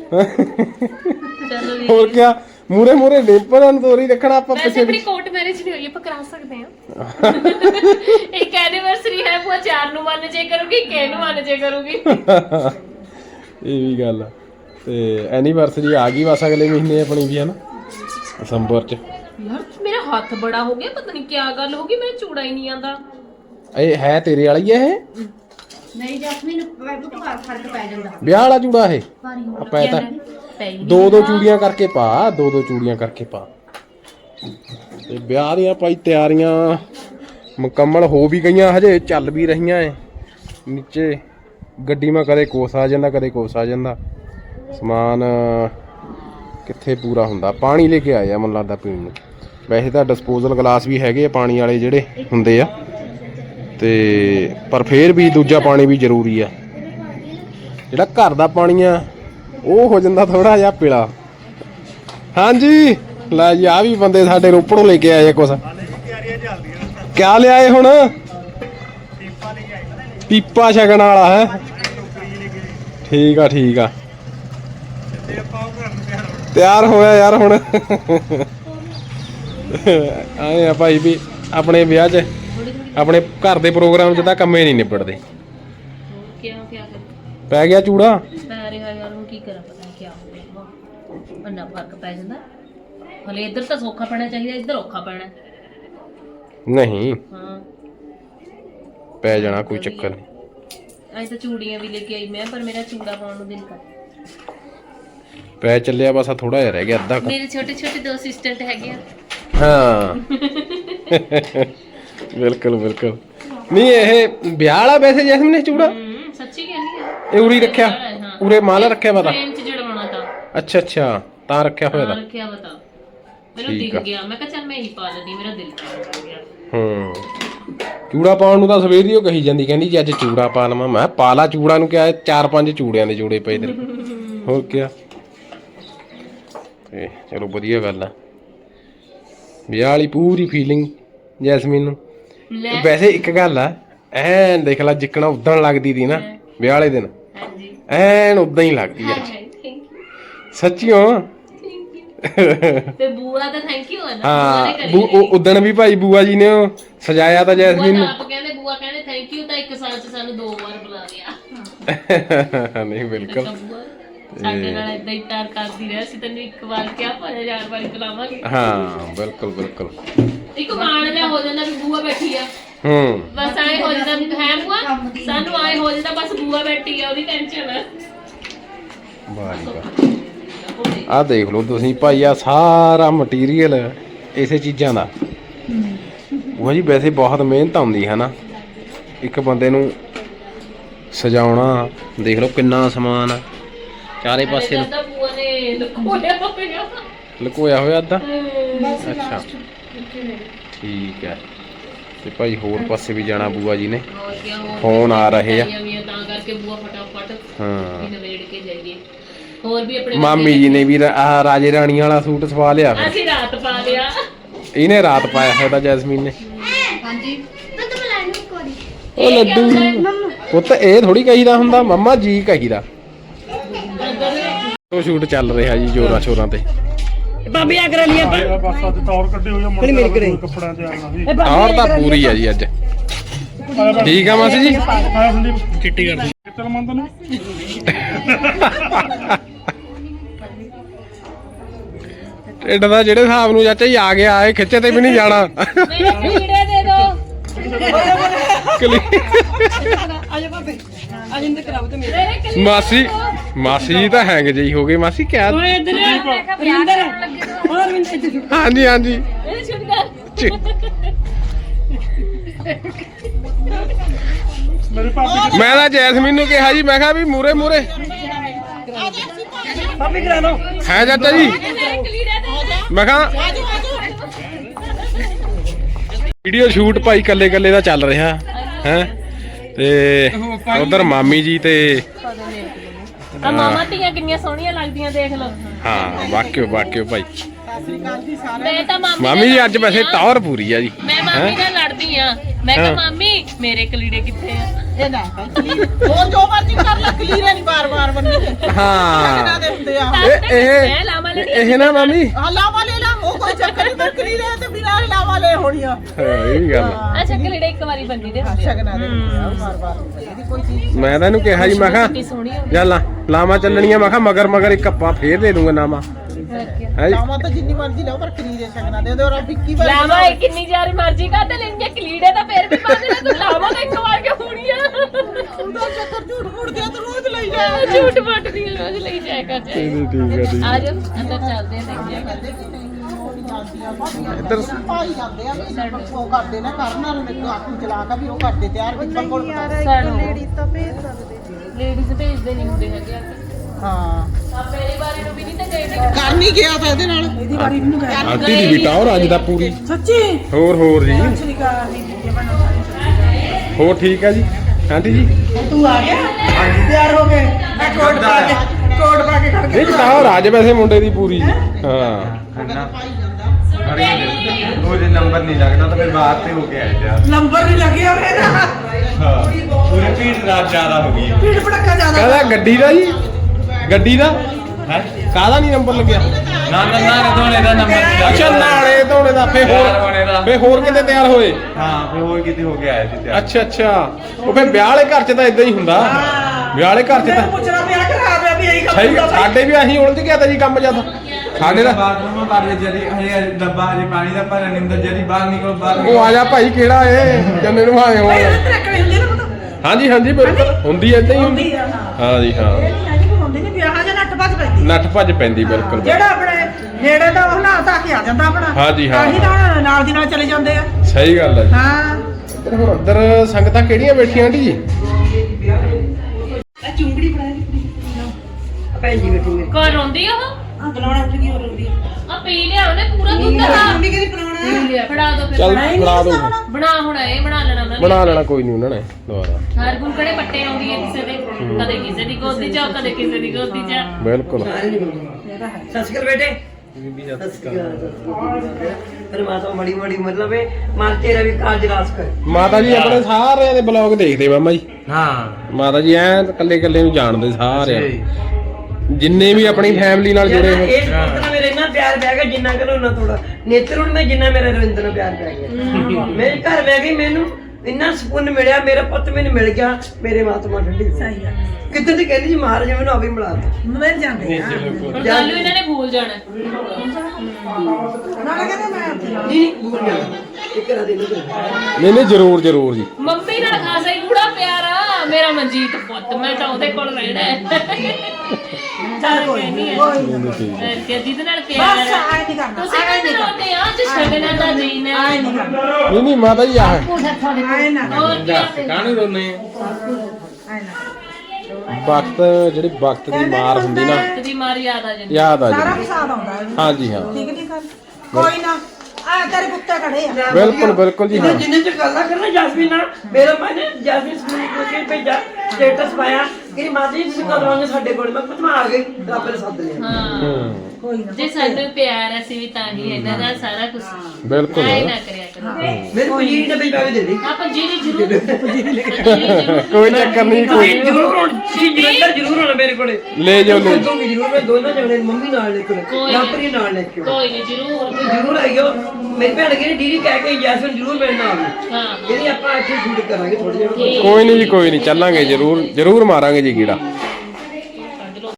ਚਲੋ ਜੀ। ਹੋਰ ਕਿਆ ਮੂਰੇ ਮੂਰੇ ਡੇਪਰਾਂ ਨੂੰ ਤੋਰੀ ਰੱਖਣਾ ਆਪਾਂ ਵੈਸੇ ਪਿੱਛੇ ਆਪਣੀ ਕੋਰਟ ਮੈਰਿਜ ਨਹੀਂ ਹੋਈ ਆਪਾਂ ਕਰਾ ਸਕਦੇ ਹਾਂ। ਇੱਕ ਐਨੀਵਰਸਰੀ ਹੈ ਭੂਆ ਚਾਰ ਨੂੰ ਮੰਨ ਜੇ ਕਰੂਗੀ ਕਿ ਨੂੰ ਮੰਨ ਜੇ ਕਰੂਗੀ। ਇਹ ਵੀ ਗੱਲ ਆ। ਤੇ ਐਨੀਵਰਸਰੀ ਆ ਗਈ ਬਸ ਅਗਲੇ ਮਹੀਨੇ ਆਪਣੀ ਵੀ ਹੈ ਨਾ? ਦਸੰਬਰ ਚ। ਯਾਰ ਹੱਥ ਬੜਾ ਹੋ ਗਿਆ ਪਤਾ ਨਹੀਂ ਕੀ ਗੱਲ ਹੋ ਗਈ ਮੇਰਾ ਚੂੜਾ ਹੀ ਨਹੀਂ ਆਂਦਾ ਇਹ ਹੈ ਤੇਰੇ ਵਾਲਾ ਹੀ ਆ ਇਹ? ਨਹੀਂ ਜਸਮੀਨ ਪੁੱਤ ਫ਼ਰਕ ਪੈ ਜਾਂਦਾ। ਵਿਆਹ ਵਾਲਾ ਚੂੜਾ ਇਹ? ਆਪਾਂ ਇਹ ਤਾਂ ਪੈ ਹੀ ਦੋ ਦੋ ਚੂੜੀਆਂ ਕਰਕੇ ਪਾ ਦੋ ਦੋ ਚੂੜੀਆਂ ਕਰਕੇ ਪਾ। ਤੇ ਵਿਆਹ ਦੀਆਂ ਭਾਈ ਤਿਆਰੀਆਂ ਮੁਕੰਮਲ ਹੋ ਵੀ ਗਈਆਂ ਹਜੇ ਚੱਲ ਵੀ ਰਹੀਆਂ ਐ। ਨੀਚੇ ਗੱਡੀ ਮਾ ਕਦੇ ਕੋਸ ਆ ਜਾਂਦਾ ਕਦੇ ਕੋਸ ਆ ਜਾਂਦਾ। ਸਮਾਨ ਕਿੱਥੇ ਪੂਰਾ ਹੁੰਦਾ? ਪਾਣੀ ਲੈ ਕੇ ਆਏ ਆ ਮਨ ਲੱਗਦਾ ਪੀਣ ਨੂੰ। ਵੈਸੇ ਤਾਂ ਡਿਸਪੋਜ਼ਲ ਗਲਾਸ ਵੀ ਹੈਗੇ ਆ ਪਾਣੀ ਵਾਲੇ ਜਿਹੜੇ ਹੁੰਦੇ ਆ। ਤੇ ਪਰ ਫੇਰ ਵੀ ਦੂਜਾ ਪਾਣੀ ਵੀ ਜ਼ਰੂਰੀ ਆ। ਜਿਹੜਾ ਘਰ ਦਾ ਪਾਣੀ ਆ, ਉਹ ਹੋ ਜਾਂਦਾ ਥੋੜਾ ਜਿਹਾ ਪੀਲਾ। ਹਾਂਜੀ, ਲੈ ਜੀ ਆ ਵੀ ਬੰਦੇ ਸਾਡੇ ਰੋਪੜੋਂ ਲੈ ਕੇ ਆਏ ਕੁਛ। ਕਿਆ ਲਿਆਏ ਹੁਣ? ਪੀਪਾ ਛਕਣ ਵਾਲਾ, ਹੈ? ਠੀਕ ਆ ਠੀਕ ਆ। ਤਿਆਰ ਹੋਇਆ ਯਾਰ ਹੁਣ। ਆਏ ਆ ਭਾਈ ਵੀ ਆਪਣੇ ਵਿਆਹ 'ਚ ਆਪਣੇ ਘਰ ਦੇ ਪ੍ਰੋਗਰਾਮ 'ਚ ਤਾਂ ਕੰਮੇ ਨਹੀਂ ਨਿਬੜਦੇ। ਕਿਉਂ ਕਿਆ ਕਰ ਪੈ ਗਿਆ ਚੂੜਾ? ਪੈ ਰਿਹਾ ਯਾਰ ਹੁਣ ਕੀ ਕਰਾਂ ਪਤਾ ਨਹੀਂ ਕੀ ਹੋ ਗਿਆ। ਅੰਨਾ ਫ਼ਰਕ ਪੈ ਜਾਂਦਾ। ਹਲੇ ਇੱਧਰ ਤਾਂ ਸੌਖਾ ਪੈਣਾ ਚਾਹੀਦਾ ਇੱਧਰ ਔਖਾ ਪੈਣਾ। ਨਹੀਂ। ਹਾਂ। ਪੈ ਜਾਣਾ ਕੋਈ ਚੱਕਰ ਨਹੀਂ। ਅੱਜ ਤਾਂ ਚੂੜੀਆਂ ਵੀ ਲੈ ਕੇ ਆਈ ਮੈਂ ਪਰ ਮੇਰਾ ਚੂੜਾ ਪਾਉਣ ਨੂੰ ਦਿਲ ਕਰ ਪੈ ਚੱਲਿਆ ਬਸ ਆ ਥੋੜਾ ਜਿਹਾ ਰਹਿ ਗਿਆ ਅੱਧਾ। ਮੇਰੇ ਛੋਟੇ ਛੋਟੇ ਦੋ ਸਿਸਟਰ ਹੈਗੇ ਆ। ਹਾਂ। ਬਿਲਕੁਲ ਬਿਲਕੁਲ। ਨਹੀਂ ਇਹ ਵਿਆਹ ਵਾਲਾ ਵੈਸੇ ਜੈਸਮੀਨ ਨੇ ਚੂੜਾ? ਹੂੰ ਸੱਚੀ ਕਹਿੰਦੀ ਆ। ਇਹ ਉਰੀ ਰੱਖਿਆ। ਉਰੇ ਮਾਲ ਰੱਖਿਆ ਵਾ ਤਾਂ? ਫਰੇਮ ਚ ਜੜਵਾਉਣਾ ਤਾਂ। ਅੱਛਾ ਅੱਛਾ। ਤਾਂ ਰੱਖਿਆ ਹੋਇਆ ਤਾਂ? ਰੱਖਿਆ ਬਤਾ ਮੈਨੂੰ ਠੀਕ ਦਿਖ ਆ। ਗਿਆ। ਮੈਂ ਕਿਹਾ ਚੱਲ ਮੈਂ ਹੀ ਪਾ ਲੈਂਦੀ ਮੇਰਾ ਦਿਲ ਕਰ ਗਿਆ। ਹੂੰ। ਚੂੜਾ ਪਾਉਣ ਨੂੰ ਤਾਂ ਸਵੇਰ ਦੀ ਉਹ ਕਹੀ ਜਾਂਦੀ ਕਹਿੰਦੀ ਜੀ ਅੱਜ ਚੂੜਾ ਪਾ ਲਵਾਂ ਮੈਂ ਕਿਹਾ ਪਾ ਲਾ ਚੂੜਾ ਨੂੰ ਕਿਹਾ ਚਾਰ ਪੰਜ ਚੂੜਿਆਂ ਦੇ ਜੋੜੇ ਪਏ ਤੇਰੇ। ਹੋਰ ਕਿਆ? ਤੇ ਚਲੋ ਵਧੀਆ ਗੱਲ ਆ। ਵਿਆਹ ਵਾਲੀ ਪੂਰੀ ਫੀਲਿੰਗ ਜੈਸਮੀਨ ਨੂੰ। ਲੈ। ਵੈਸੇ ਇੱਕ ਗੱਲ ਆ ਐਨ ਦੇਖ ਲੈ ਜਿੱਕਣਾ ਉਦਣ ਲੱਗਦੀ ਦੀ ਨਾ ਵਿਆਹ ਵਾਲੇ ਦਿਨ। ਹਾਂਜੀ। ਐਨ ਉਦਾਂ ਹੀ ਲੱਗਦੀ ਆ। ਥੈਂਕ ਯੂ ਸੱਚੀਓ। ਤੇ ਬੂਆ ਦਾ ਥੈਂਕ ਯੂ ਹੈ ਨਾ ਬੂ ਉਹ ਉਦਣ ਵੀ ਭਾਈ ਬੂਆ ਜੀ ਨੇ ਉਹ ਸਜਾਇਆ ਤਾਂ ਜੈਸਮੀਨ ਨੂੰ। ਆਪ ਕਹਿੰਦੇ ਬੂਆ ਕਹਿੰਦੇ ਥੈਂਕ ਯੂ ਤਾਂ ਇੱਕ ਸਾਲ ਚ ਸਾਨੂੰ ਦੋ ਵਾਰ ਬੁਲਾ ਲਿਆ। ਨਹੀਂ ਬਿਲਕੁਲ। ਸਾਡੇ ਨਾਲ ਇਦਾਂ ਹੀ ਪਿਆਰ ਕਰਦੀ ਰਹਿ ਅਸੀਂ ਤੈਨੂੰ ਇੱਕ ਵਾਰ ਕਿਹਾ ਪਰ ਹਜ਼ਾਰ ਵਾਰੀ ਬੁਲਾਵਾਂਗੇ। ਹਾਂ ਬਿਲਕੁਲ ਬਿਲਕੁਲ। ਇੱਕ ਮਾਣ ਜਿਹਾ ਹੋ ਜਾਂਦਾ ਵੀ ਬੂਆ ਬੈਠੀ ਆ। ਹੂੰ। ਬਸ ਆਏ ਹੋ ਜਾਂਦਾ ਵੀ ਹੈ ਬੂਆ ਸਾਨੂੰ ਆਏ ਹੋ ਜਾਂਦਾ ਬਸ ਬੂਆ ਬੈਠੀ ਆ ਉਹਦੀ ਟੈਨਸ਼ਨ ਵਾਹ ਜੀ ਵਾਹ। ਆਹ ਦੇਖ ਲਓ ਤੁਸੀਂ ਭਾਈ ਆ ਸਾਰਾ ਮਟੀਰੀਅਲ ਇਸੇ ਚੀਜ਼ਾਂ ਦਾ। ਉਹ ਜੀ ਵੈਸੇ ਬਹੁਤ ਮਿਹਨਤ ਆਉਂਦੀ ਹੈ ਨਾ। ਇੱਕ ਬੰਦੇ ਨੂੰ ਸਜਾਉਣਾ ਦੇਖ ਲਓ ਕਿੰਨਾ ਸਮਾਨ ਆ। ਚਾਰੇ ਪਾਸੇ ਨੂੰ। ਜਾਂਦਾ ਬੂਆ ਨੇ ਲੁਕੋਇਆ ਹੋਇਆ। ਲੁਕੋਇਆ ਹੋਇਆ ਅੱਧਾ? ਅੱਛਾ। ਠੀਕ ਹੈ। ਤੇ ਭਾਈ ਹੋਰ ਪਾਸੇ ਵੀ ਜਾਣਾ ਬੂਆ ਜੀ ਨੇ। ਫੋਨ ਆ ਰਹੇ ਆ। ਵੀ ਤਾਂ ਕਰਕੇ ਬੂਆ ਫਟਾਫਟ ਹਾਂ। ਵੀ ਨਵੇੜ ਕੇ ਜਾਈਏ। ਹੋਰ ਵੀ ਆਪਣੇ ਮਾਮੀ ਜੀ ਨੇ ਵੀ ਆਹ ਰਾਜੇ ਰਾਣੀ ਵਾਲਾ ਸੂਟ ਸਵਾ ਲਿਆ ਅਸੀਂ ਰਾਤ ਪਾ ਲਿਆ। ਇਹਨੇ ਰਾਤ ਪਾਇਆ ਹੋਇਆ ਤਾਂ ਜੈਸਮੀਨ ਨੇ। ਤਾਂ ਕੋਰੀ ਉਹ ਲੱਡੂ। ਪੁੱਤ ਇਹ ਥੋੜੀ ਕਹੀਦਾ ਹੁੰਦਾ ਮੰਮਾ ਜੀ ਕਹੀਦਾ। ਉਹ ਸ਼ੂਟ ਚੱਲ ਰਿਹਾ ਜੀ ਜੋਰਾਂ ਸ਼ੋਰਾਂ ਤੇ। ਬਾਬੇ ਆ ਕਰ ਲਈ ਆਪਾਂ। ਬਸ ਅੱਜ ਤੌਰ ਕੱਢੀ ਹੋਈ ਆ ਮੁੰਡੇ ਦੇ ਕੱਪੜਿਆਂ ਤੇ ਆਉਣਾ ਸੀ ਔਰ ਤਾਂ ਪੂਰੀ ਆ ਜੀ ਅੱਜ। ਠੀਕ ਆ ਮਾਸੀ ਜੀ? ਆਇਆ ਸੰਦੀਪ। ਚਿੱਟੀ ਕਰ ਦੇ ਕਿੱਥੇ ਮੰਨ ਤੈਨੂੰ ਢਿੱਡ ਦਾ ਜਿਹੜੇ ਹਿਸਾਬ ਨੂੰ ਚਾਚਾ ਜੀ ਆ ਗਿਆ ਇਹ ਖਿੱਚੇ ਤੇ ਵੀ ਨਹੀਂ ਜਾਣਾ। ਮੇਰੇ ਕੀੜੇ ਦੇ ਦੋ। ਬਾਬੇ ਕਰਾਓ ਤੇ ਮੇਰੇ ਮਾਸੀ ਮਾਸੀ ਜੀ ਤਾਂ ਹੈਂਗ ਜਿਹੀ ਹੋ ਗਈ ਮਾਸੀ ਕਿਆ? ਓਏ ਇੱਧਰ ਰਵਿੰਦਰ ਹੋਰ ਰਵਿੰਦਰ ਇੱਧਰ ਹਾਂਜੀ ਹਾਂਜੀ। ਮੇਰੇ ਸ਼ੁਕਰ ਚਿ- ਮੇਰੀ ਭਾਬੀ ਮੈਂ ਤਾਂ ਜੈਸਮੀਨ ਨੂੰ ਕਿਹਾ ਜੀ ਮੈਂ ਕਿਹਾ ਵੀ ਮੂਰੇ ਮੂਰੇ। ਬਾਬੇ ਕਰਾ ਲਓ। ਹੈ ਚਾਚਾ ਜੀ। ਮੇਰੇ ਕੀੜੇ ਦੇ ਮੈਂ ਕਿਹਾ ਵੀਡੀਓ ਸ਼ੂਟ ਭਾਈ ਕੱਲੇ ਕੱਲੇ ਦਾ ਚੱਲ ਰਿਹਾ ਹੈ? ਤੇ ਉਧਰ ਮਾਮੀ ਜੀ ਤੇ ਆ ਮਾਮਾ ਧੀਆਂ ਕਿੰਨੀਆਂ ਸੋਹਣੀਆਂ ਲੱਗਦੀਆਂ ਦੇਖ ਲਓ। ਹਾਂ ਵਾਕਿਓ ਵਾਕਿਓ ਭਾਈ। ਮੈਂ ਤਾਂ ਮਾਮੀ ਜੀ ਅੱਜ ਵੈਸੇ। ਟੌਰ ਪੂਰੀ ਆ ਜੀ। ਮੈਂ ਮਾਮੀ ਨਾਲ ਲੜਦੀ ਆ। ਮੈਂ। ਕਿਹਾ ਮਾਮੀ ਮੇਰੇ ਕਲੀੜੇ ਕਿੱਥੇ ਆ? ਹੋਰ ਜੋ ਮਰਜ਼ੀ ਕਰ ਲੈ ਕਲੀਅਰ ਨਹੀਂ ਬਾਰ-ਬਾਰ ਬੰਨੀ ਹਾਂ। ਇਹ ਇਹ ਇਹ ਨਾ ਮਾਮੀ। ਹਾਂ ਲਾਵਾ ਲੈ ਚੱਕਰ ਨਹੀਂ ਪਰ ਕਲੀਅਰ ਤੇ ਬਿਨਾਂ ਲਾਵਾ ਲੈ ਹੋਣੀਆਂ। ਹਾਂ, ਇਹ ਵੀ ਗੱਲ ਆ। ਅੱਛਾ ਕਲੀੜੇ ਇੱਕ ਵਾਰੀ ਬੰਦੀ ਦੇ ਹੁੰਦੇ ਆ। ਸ਼ਗਨਾ ਦੇ ਹੁੰਦੇ ਆ ਬਾਰ-ਬਾਰ ਇਹਦੀ ਕੋਈ ਚੀਜ਼ ਮੈਂ ਤਾਂ ਇਹਨੂੰ ਕਿਹਾ ਜੀ ਮੈਂ ਕਿੰਨੀ ਕਿਹਾ ਸੋਹਣੀ ਹੁੰਦੀ ਜਾਂ ਲਾ ਲਾਵਾਂ ਚੱਲਣੀਆਂ ਮੈਂ ਕਿਹਾ ਮਗਰ ਮਗਰ ਇੱਕ ਕੱਪਾ ਫੇਰ ਦੇ ਦੂੰਗਾ ਨਾਮਾ ਹੈ ਜੀ? ਲਾਵਾ ਤਾਂ ਜਿੰਨੀ ਮਰਜ਼ੀ ਲਾਓ ਪਰ ਕਲੀਅਰ ਸ਼ਗਨਾ ਦੇ ਦੇ ਔਰ ਵਿੱਕੀ ਵਾਲੀ ਲਾਵਾ ਇਹ ਕਿੰਨੀ ਜਾਰੀ ਮਰਜ਼ੀ ਕਾ ਤੇ ਲੈਣਗੇ ਕਲੀੜੇ ਤਾਂ ਫੇਰ ਵੀ ਬੰਦ ਤੂੰ ਲਾਵਾ ਤਾਂ ਇੱਕ ਵਾਰ ਕਿਉਂ ਹੋਣੀ ਆ ਉਹਦਾ ਚੱਕਰ ਝੂਠ ਮੁੜਦੇ ਆ ਤੇ ਰੋਜ਼ ਲਈ ਜਾ। ਝੂਠ ਮੱਟ ਦੀ ਰੋਜ਼ ਲਈ ਜਾਇਆ ਕਰ। ਜਾਏ ਠੀਕ ਹੈ ਠੀਕ ਆ। ਜਾ ਅੰਦਰ ਚੱਲਦੇ ਆ ਦੇਖਦੇ ਆ ਇੱਧਰ ਭਾਈ ਜਾਂਦੇ ਆ ਵੀ ਉਹ ਕਰਦੇ ਨੇ ਕਰਨ ਨਾਲ ਮੈਨੂੰ ਆਖੂ ਚਲਾ ਕੇ ਵੀ ਉਹ ਕਰਦੇ ਤਿਆਰ ਵਿੱਕੀ ਕੋਲ ਸਾਨੂੰ। ਲੇਡੀਜ਼ ਤਾਂ ਭੇਜ ਸਕਦੇ ਲੇਡੀਜ਼ ਭੇਜਦੇ ਨਹੀਂ ਹੁੰਦੇ ਹੈਗੇ ਆ। ਹਾਂ। ਆ ਮੇਰੀ ਵਾਰੀ ਨੂੰ ਵੀ ਨਹੀਂ ਤੇ ਗਏ ਨੇ। ਕਰ ਨਹੀਂ ਗਿਆ ਤਾਂ ਇਹਦੇ ਨਾਲ। ਆਂਟੀ ਦੀ ਵੀ ਟੌਰ ਅੱਜ ਦਾ ਪੂਰੀ। ਸੱਚੀ? ਹੋਰ ਹੋਰ ਜੀ। ਹੋਰ ਠੀਕ ਆ ਜੀ? ਆਂਟੀ ਜੀ? ਤੂੰ ਆ ਗਿਆ? ਤਿਆਰ ਹੋ ਗਏ ਮੈਂ ਕੋਟ ਪਾ ਕੇ ਕੋਟ ਪਾ ਕੇ ਖੜ ਨਹੀਂ ਟੌਰ ਅੱਜ ਵੈਸੇ ਮੁੰਡੇ ਦੀ ਪੂਰੀ। ਹਾਂ? ਉਹਦੇ ਨੰਬਰ ਨਹੀਂ ਲੱਗਦਾ ਤਾਂ ਫਿਰ ਬਾਹਰ ਤੇ ਹੋ ਕੇ ਆਇਆ ਜਾ। ਨੰਬਰ ਨਹੀਂ ਲੱਗਿਆ ਮੇਰਾ ਹਾਂ ਪੂਰੇ ਭੀੜ ਰਾਤ ਜ਼ਿਆਦਾ ਹੋ ਗਈ ਭੀੜ ਭੜਕਾ ਜ਼ਿਆਦਾ ਕਹਿੰਦਾ? ਗੱਡੀ ਦਾ ਜੀ? ਗੱਡੀ ਦਾ? ਹੈ? ਕਾਹਦਾ ਨਹੀਂ ਨੰਬਰ ਲੱਗਿਆ? ਨਾ ਨਾ ਨਾ ਦੋਨੇ ਦਾ ਨੰਬਰ ਨਹੀਂ ਅੱਛਾ ਨਾਲੇ ਧੋਣੇ ਦਾ ਫੇ ਤਿਆਰ ਹੋਣੇ ਦਾ। ਹੋਰ ਫੇ ਹੋਰ ਕਿਤੇ ਤਿਆਰ ਹੋਏ? ਹਾਂ ਫਿਰ ਹੋਰ ਕਿਤੇ ਹੋ ਕੇ ਆਇਆ ਸੀ ਤਿਆਰ। ਅੱਛਾ ਅੱਛਾ। ਉਹ ਫੇ ਵਿਆਹ ਵਾਲੇ ਘਰ 'ਚ ਤਾਂ ਇਦਾਂ ਹੀ ਹੁੰਦਾ। ਵਿਆਹ ਵਾਲੇ ਘਰ 'ਚ ਤਾਂ ਪੁੱਛਣਾ ਪਿਆ ਕਰਾ ਪਿਆ ਵੀ ਇਹੀ ਕੰਮ ਸਹੀ ਸਾਡੇ ਵੀ ਅਸੀਂ ਉਲਝ ਗਿਆ ਤਾਂ ਜੀ ਕੰਮ ਜਦ ਸਾਡੇ ਦਾ ਬਾਥਰੂਮ ਬਾਹਰ ਜਦੀ ਹਜੇ ਡੱਬਾ ਹਜੇ ਪਾਣੀ ਦਾ ਭਰਿਆ ਨਹੀਂ ਹੁੰਦਾ ਜਦੀ ਬਾਹਰ ਨਿਕਲੋ ਬਾਹਰ ਉਹ ਆ ਜਾ ਭਾਈ ਕਿਹੜਾ ਏ ਜੰਨੇ ਨੂੰ ਆਏ ਹੋਣ। ਰੱਖਣੀ ਹੁੰਦੀ ਨਾ ਪਤਾ? ਹਾਂਜੀ ਹਾਂਜੀ ਬਿਲਕੁਲ ਹੁੰਦੀ ਏਦਾਂ ਹੀ ਹੁੰਦੀ ਆ, ਹਾਂ। ਜੀ ਹਾਂ। ਨੱਠ ਭੱਜ ਪੈਂਦੀ। ਬਿਲਕੁਲ ਜਿਹੜਾ ਆਪਣੇ ਨੇੜੇ ਦਾ ਉਹ ਨਾ ਤਾਂ ਕੇ ਆ ਜਾਂਦਾ ਆਪਣਾ। ਹਾਂਜੀ, ਹਾਂ। ਆਹੀ ਤਾਂ ਨਾਲ ਦੀ ਨਾਲ ਚਲੇ ਜਾਂਦੇ ਆ। ਸਹੀ ਗੱਲ ਹੈ ਜੀ। ਹਾਂ। ਤੇ ਹੁਣ ਅੰਦਰ ਸੰਗਤਾਂ ਕਿਹੜੀਆਂ ਬੈਠੀਆਂ ਆਂਟੀ ਜੀ? ਭੈਣ ਜੀ ਬੈਠੀ ਮੇਰੀ ਕੌਣ ਰੋਂਦੀ ਆ ਉਹ? ਬੁਲਾਉਣਾ ਉੱਠ ਗਈ ਹੋਰ ਰੋਂਦੀ ਆ? ਪੀ ਲਿਆ ਉਹਨੇ ਪੂਰਾ ਦੁੱਧ ਆ ਮੰਮੀ ਕਹਿੰਦੀ ਬੁਲਾਉਣਾ ਪੀ ਲਿਆ ਫੜਾ ਦੋ ਫਿਰ। ਚੱਲ ਬਣਾ ਦੋ। ਬਣਾ ਹੁਣ ਇਹ ਬਣਾ ਲੈਣਾ ਉਹਨਾਂ ਨੇ। ਬਣਾ ਲੈਣਾ ਕੋਈ ਨਹੀਂ ਉਹਨਾਂ ਨੇ ਦੁਬਾਰਾ। ਹਰ ਗੁਣ ਕੜੇ ਪੱਟੇ ਆਉਂਦੀ ਹੈ ਕਿਸੇ ਦੇ? ਕਦੇ ਕਿਸੇ ਦੀ ਗੋਦੀ ਚ ਕਦੇ ਕਿਸੇ ਦੀ ਗੋਦੀ ਚ। ਬਿਲਕੁਲ। ਸਤਿ ਸ਼੍ਰੀ ਅਕਾਲ ਬੇਟੇ। ਸਤਿ ਸ਼੍ਰੀ ਅਕਾਲ। ਪਰਮਾਤਮਾ ਬੜੀ ਬੜੀ ਉਮਰ ਲਵੇ ਮਾਂ ਤੇਰਾ ਵੀ ਕਾਜ ਰਾਸ ਕਰੇ। ਮਾਤਾ ਜੀ ਆਪਣੇ ਸਾਰਿਆਂ ਦੇ ਬਲੌਗ ਦੇਖਦੇ ਮਾਮਾ ਜੀ। ਹਾਂ। ਮਾਤਾ ਜੀ ਐ ਕੱਲੇ ਕੱਲੇ ਨੂੰ ਜਾਣਦੇ ਸਾਰਿਆਂ। ਨੂੰ। ਜਿੰਨੇ ਵੀ ਆਪਣੀ ਫੈਮਿਲੀ ਨਾਲ ਜੁੜੇ ਹੋਏ। ਮੇਰੇ ਪਿਆਰ ਪੈ ਗਿਆ ਜਿੰਨਾ ਕਰੋ ਨਾ ਥੋੜਾ ਨੇਤਰ ਹੁਣ ਮੈਂ ਜਿੰਨਾ ਮੇਰਾ ਰਵਿੰਦਰ ਨਾਲ ਪਿਆਰ ਪੈ ਗਿਆ। ਮੈਂ ਘਰ ਬੈ ਗਈ ਮੈਨੂੰ ਇੰਨਾ ਸਕੂਨ ਮਿਲਿਆ ਮੇਰਾ ਪੁੱਤ ਮੈਨੂੰ ਮਿਲ ਗਿਆ ਮੇਰੇ ਮਾਤਮਾ ਠੰਡੀ ਸਹੀ ਆ ਕਿਤੇ ਦੀ ਕਹਿੰਦੀ ਜੀ ਮਹਾਰਾਜ ਮੈਨੂੰ ਆਵੇ ਮਿਲਾ ਤਾ ਮਿਲ ਜਾਂਦੇ ਆ ਨੂੰ ਇਹਨਾਂ ਨੇ ਭੂਲ ਜਾਣਾ। ਨਾਲੇ ਕਹਿੰਦੇ ਮੈਂ ਉੱਥੇ ਨਹੀਂ ਨਹੀਂ ਭੁੱਲ ਜਾਣਾ। ਦੇ ਨਹੀਂ ਨਹੀਂ ਜ਼ਰੂਰ ਜ਼ਰੂਰ ਜੀ। ਮੰਮੀ ਨਾਲ ਖਾਸਾ ਹੀ ਗੂੜਾ ਪਿਆਰ ਆ। ਮੇਰਾ ਮਨਜੀਤ ਪੁੱਤ ਮੈਂ ਤਾਂ ਉਹਦੇ ਕੋਲ ਰਹਿਣਾ ਹੈ। ਚੱਲ ਕੋਈ ਨਹੀਂ ਕਿ ਜਿਹਦੇ ਨਾਲ ਪਿਆਰ ਬਸ ਆਏ ਨਹੀਂ ਕਰਨਾ ਤੁਸੀਂ ਕਹਿੰਦੇ ਰੋਤੇ ਆ? ਜੇ ਛਗਣਾ ਦਾ ਜੀਨ ਹੈ ਆਏ ਨਹੀਂ ਕਰਨਾ। ਨਹੀਂ ਨਹੀਂ ਮਾਤਾ ਜੀ ਆਹ। ਆਏ ਨਾ ਹੋਰ ਕੀ ਕਾਹਨੂੰ ਦੋਨੇ ਆਏ ਨਾ ਵਕਤ ਜਿਹੜੀ ਵਕਤ ਦੀ ਮਾਰ ਹੁੰਦੀ ਨਾ ਦੀ ਮਾਰ ਯਾਦ ਆ ਜਾਂਦੀ। ਯਾਦ ਆ ਸਾਰਾ ਜਾਂਦੀ। ਆਉਂਦਾ। ਹਾਂਜੀ ਹਾਂ। ਠੀਕ ਨਹੀਂ ਗੱਲ? ਕੋਈ ਨਾ। ਆ ਤੇਰੇ ਕੁੱਤੇ ਖੜੇ ਆ। ਬਿਲਕੁਲ ਬਿਲਕੁਲ ਜੀ ਹਾਂ। ਜਿੰਨੇ ਚ ਗੱਲਾਂ ਕਰਨਾ ਜਸਮੀਨ ਨਾਲ ਮੇਰਾ ਮੈਨੇ ਜਸਮੀਨ ਸਕੂਲ ਕੋਲ ਭੇਜਾ ਸਟੇਟਸ ਪਾਇਆ ਕਿ ਮਾਤਾ ਜੀ ਤੁਸੀਂ ਕਦੋਂ ਆਉਂਗੇ ਸਾਡੇ ਕੋਲ? ਮੈਂ ਪੁੱਤ ਮੈਂ ਆ ਗਈ ਰੱਬ ਨੇ ਸੱਦ ਲਿਆ। ਹਾਂ। ਹੂੰ ਨਾ ਜੇ ਸਾਨੂੰ ਪਿਆਰ ਅਸੀਂ ਵੀ ਤਾਂ ਹੀ ਇਹਨਾਂ ਦਾ ਸਾਰਾ ਕੁਝ ਬਿਲਕੁਲ। ਆਏ ਨਾ ਕਰਿਆ ਕਰੋ। ਮੇਰੇ ਕੋਲ ਜੀ ਡੱਬੇ ਪਾ ਕੇ ਦੇ ਦੇ। ਆਪਾਂ ਜਿਹੜੀ ਜ਼ਰੂਰ ਪੰਜੀਰੀ ਜ਼ਰੂਰ ਕੋਈ ਚੱਕਰ ਨਹੀਂ ਕੋਈ ਜ਼ਰੂਰ ਹੋਣ ਜੀ ਜਲੰਧਰ ਜ਼ਰੂਰ ਹੋਣਾ ਮੇਰੇ ਕੋਲੇ। ਲੈ ਜਾਓ ਲੈ ਜਾਓ। ਦੂੰਗੀ ਜ਼ਰੂਰ ਮੈਂ ਦੋਨੋਂ ਜਣੇ ਮੰਮੀ ਨਾਲ ਲੈ ਕੇ ਕੋਈ ਡਾਕਟਰੀ ਨਾਲ ਲੈ ਕੇ ਕੋਈ ਨਹੀਂ ਜ਼ਰੂਰ। ਜ਼ਰੂਰ ਆਇਓ। ਮੇਰੀ ਭੈਣ ਕਹਿੰਦੀ ਦੀਦੀ ਕਹਿ ਕੇ ਜੈਸਨ ਜ਼ਰੂਰ ਮੇਰੇ ਨਾਲ ਹਾਂ। ਇਹਦੀ ਆਪਾਂ ਇੱਥੇ ਸ਼ੂਟ ਕਰਾਂਗੇ ਥੋੜੀ ਜਿਹੀ ਕੋਈ ਨਹੀਂ ਜੀ ਕੋਈ ਨਹੀਂ ਚੱਲਾਂਗੇ ਜ਼ਰੂਰ ਜ਼ਰੂਰ ਮਾਰਾਂਗੇ ਜੀ ਕੀੜਾ।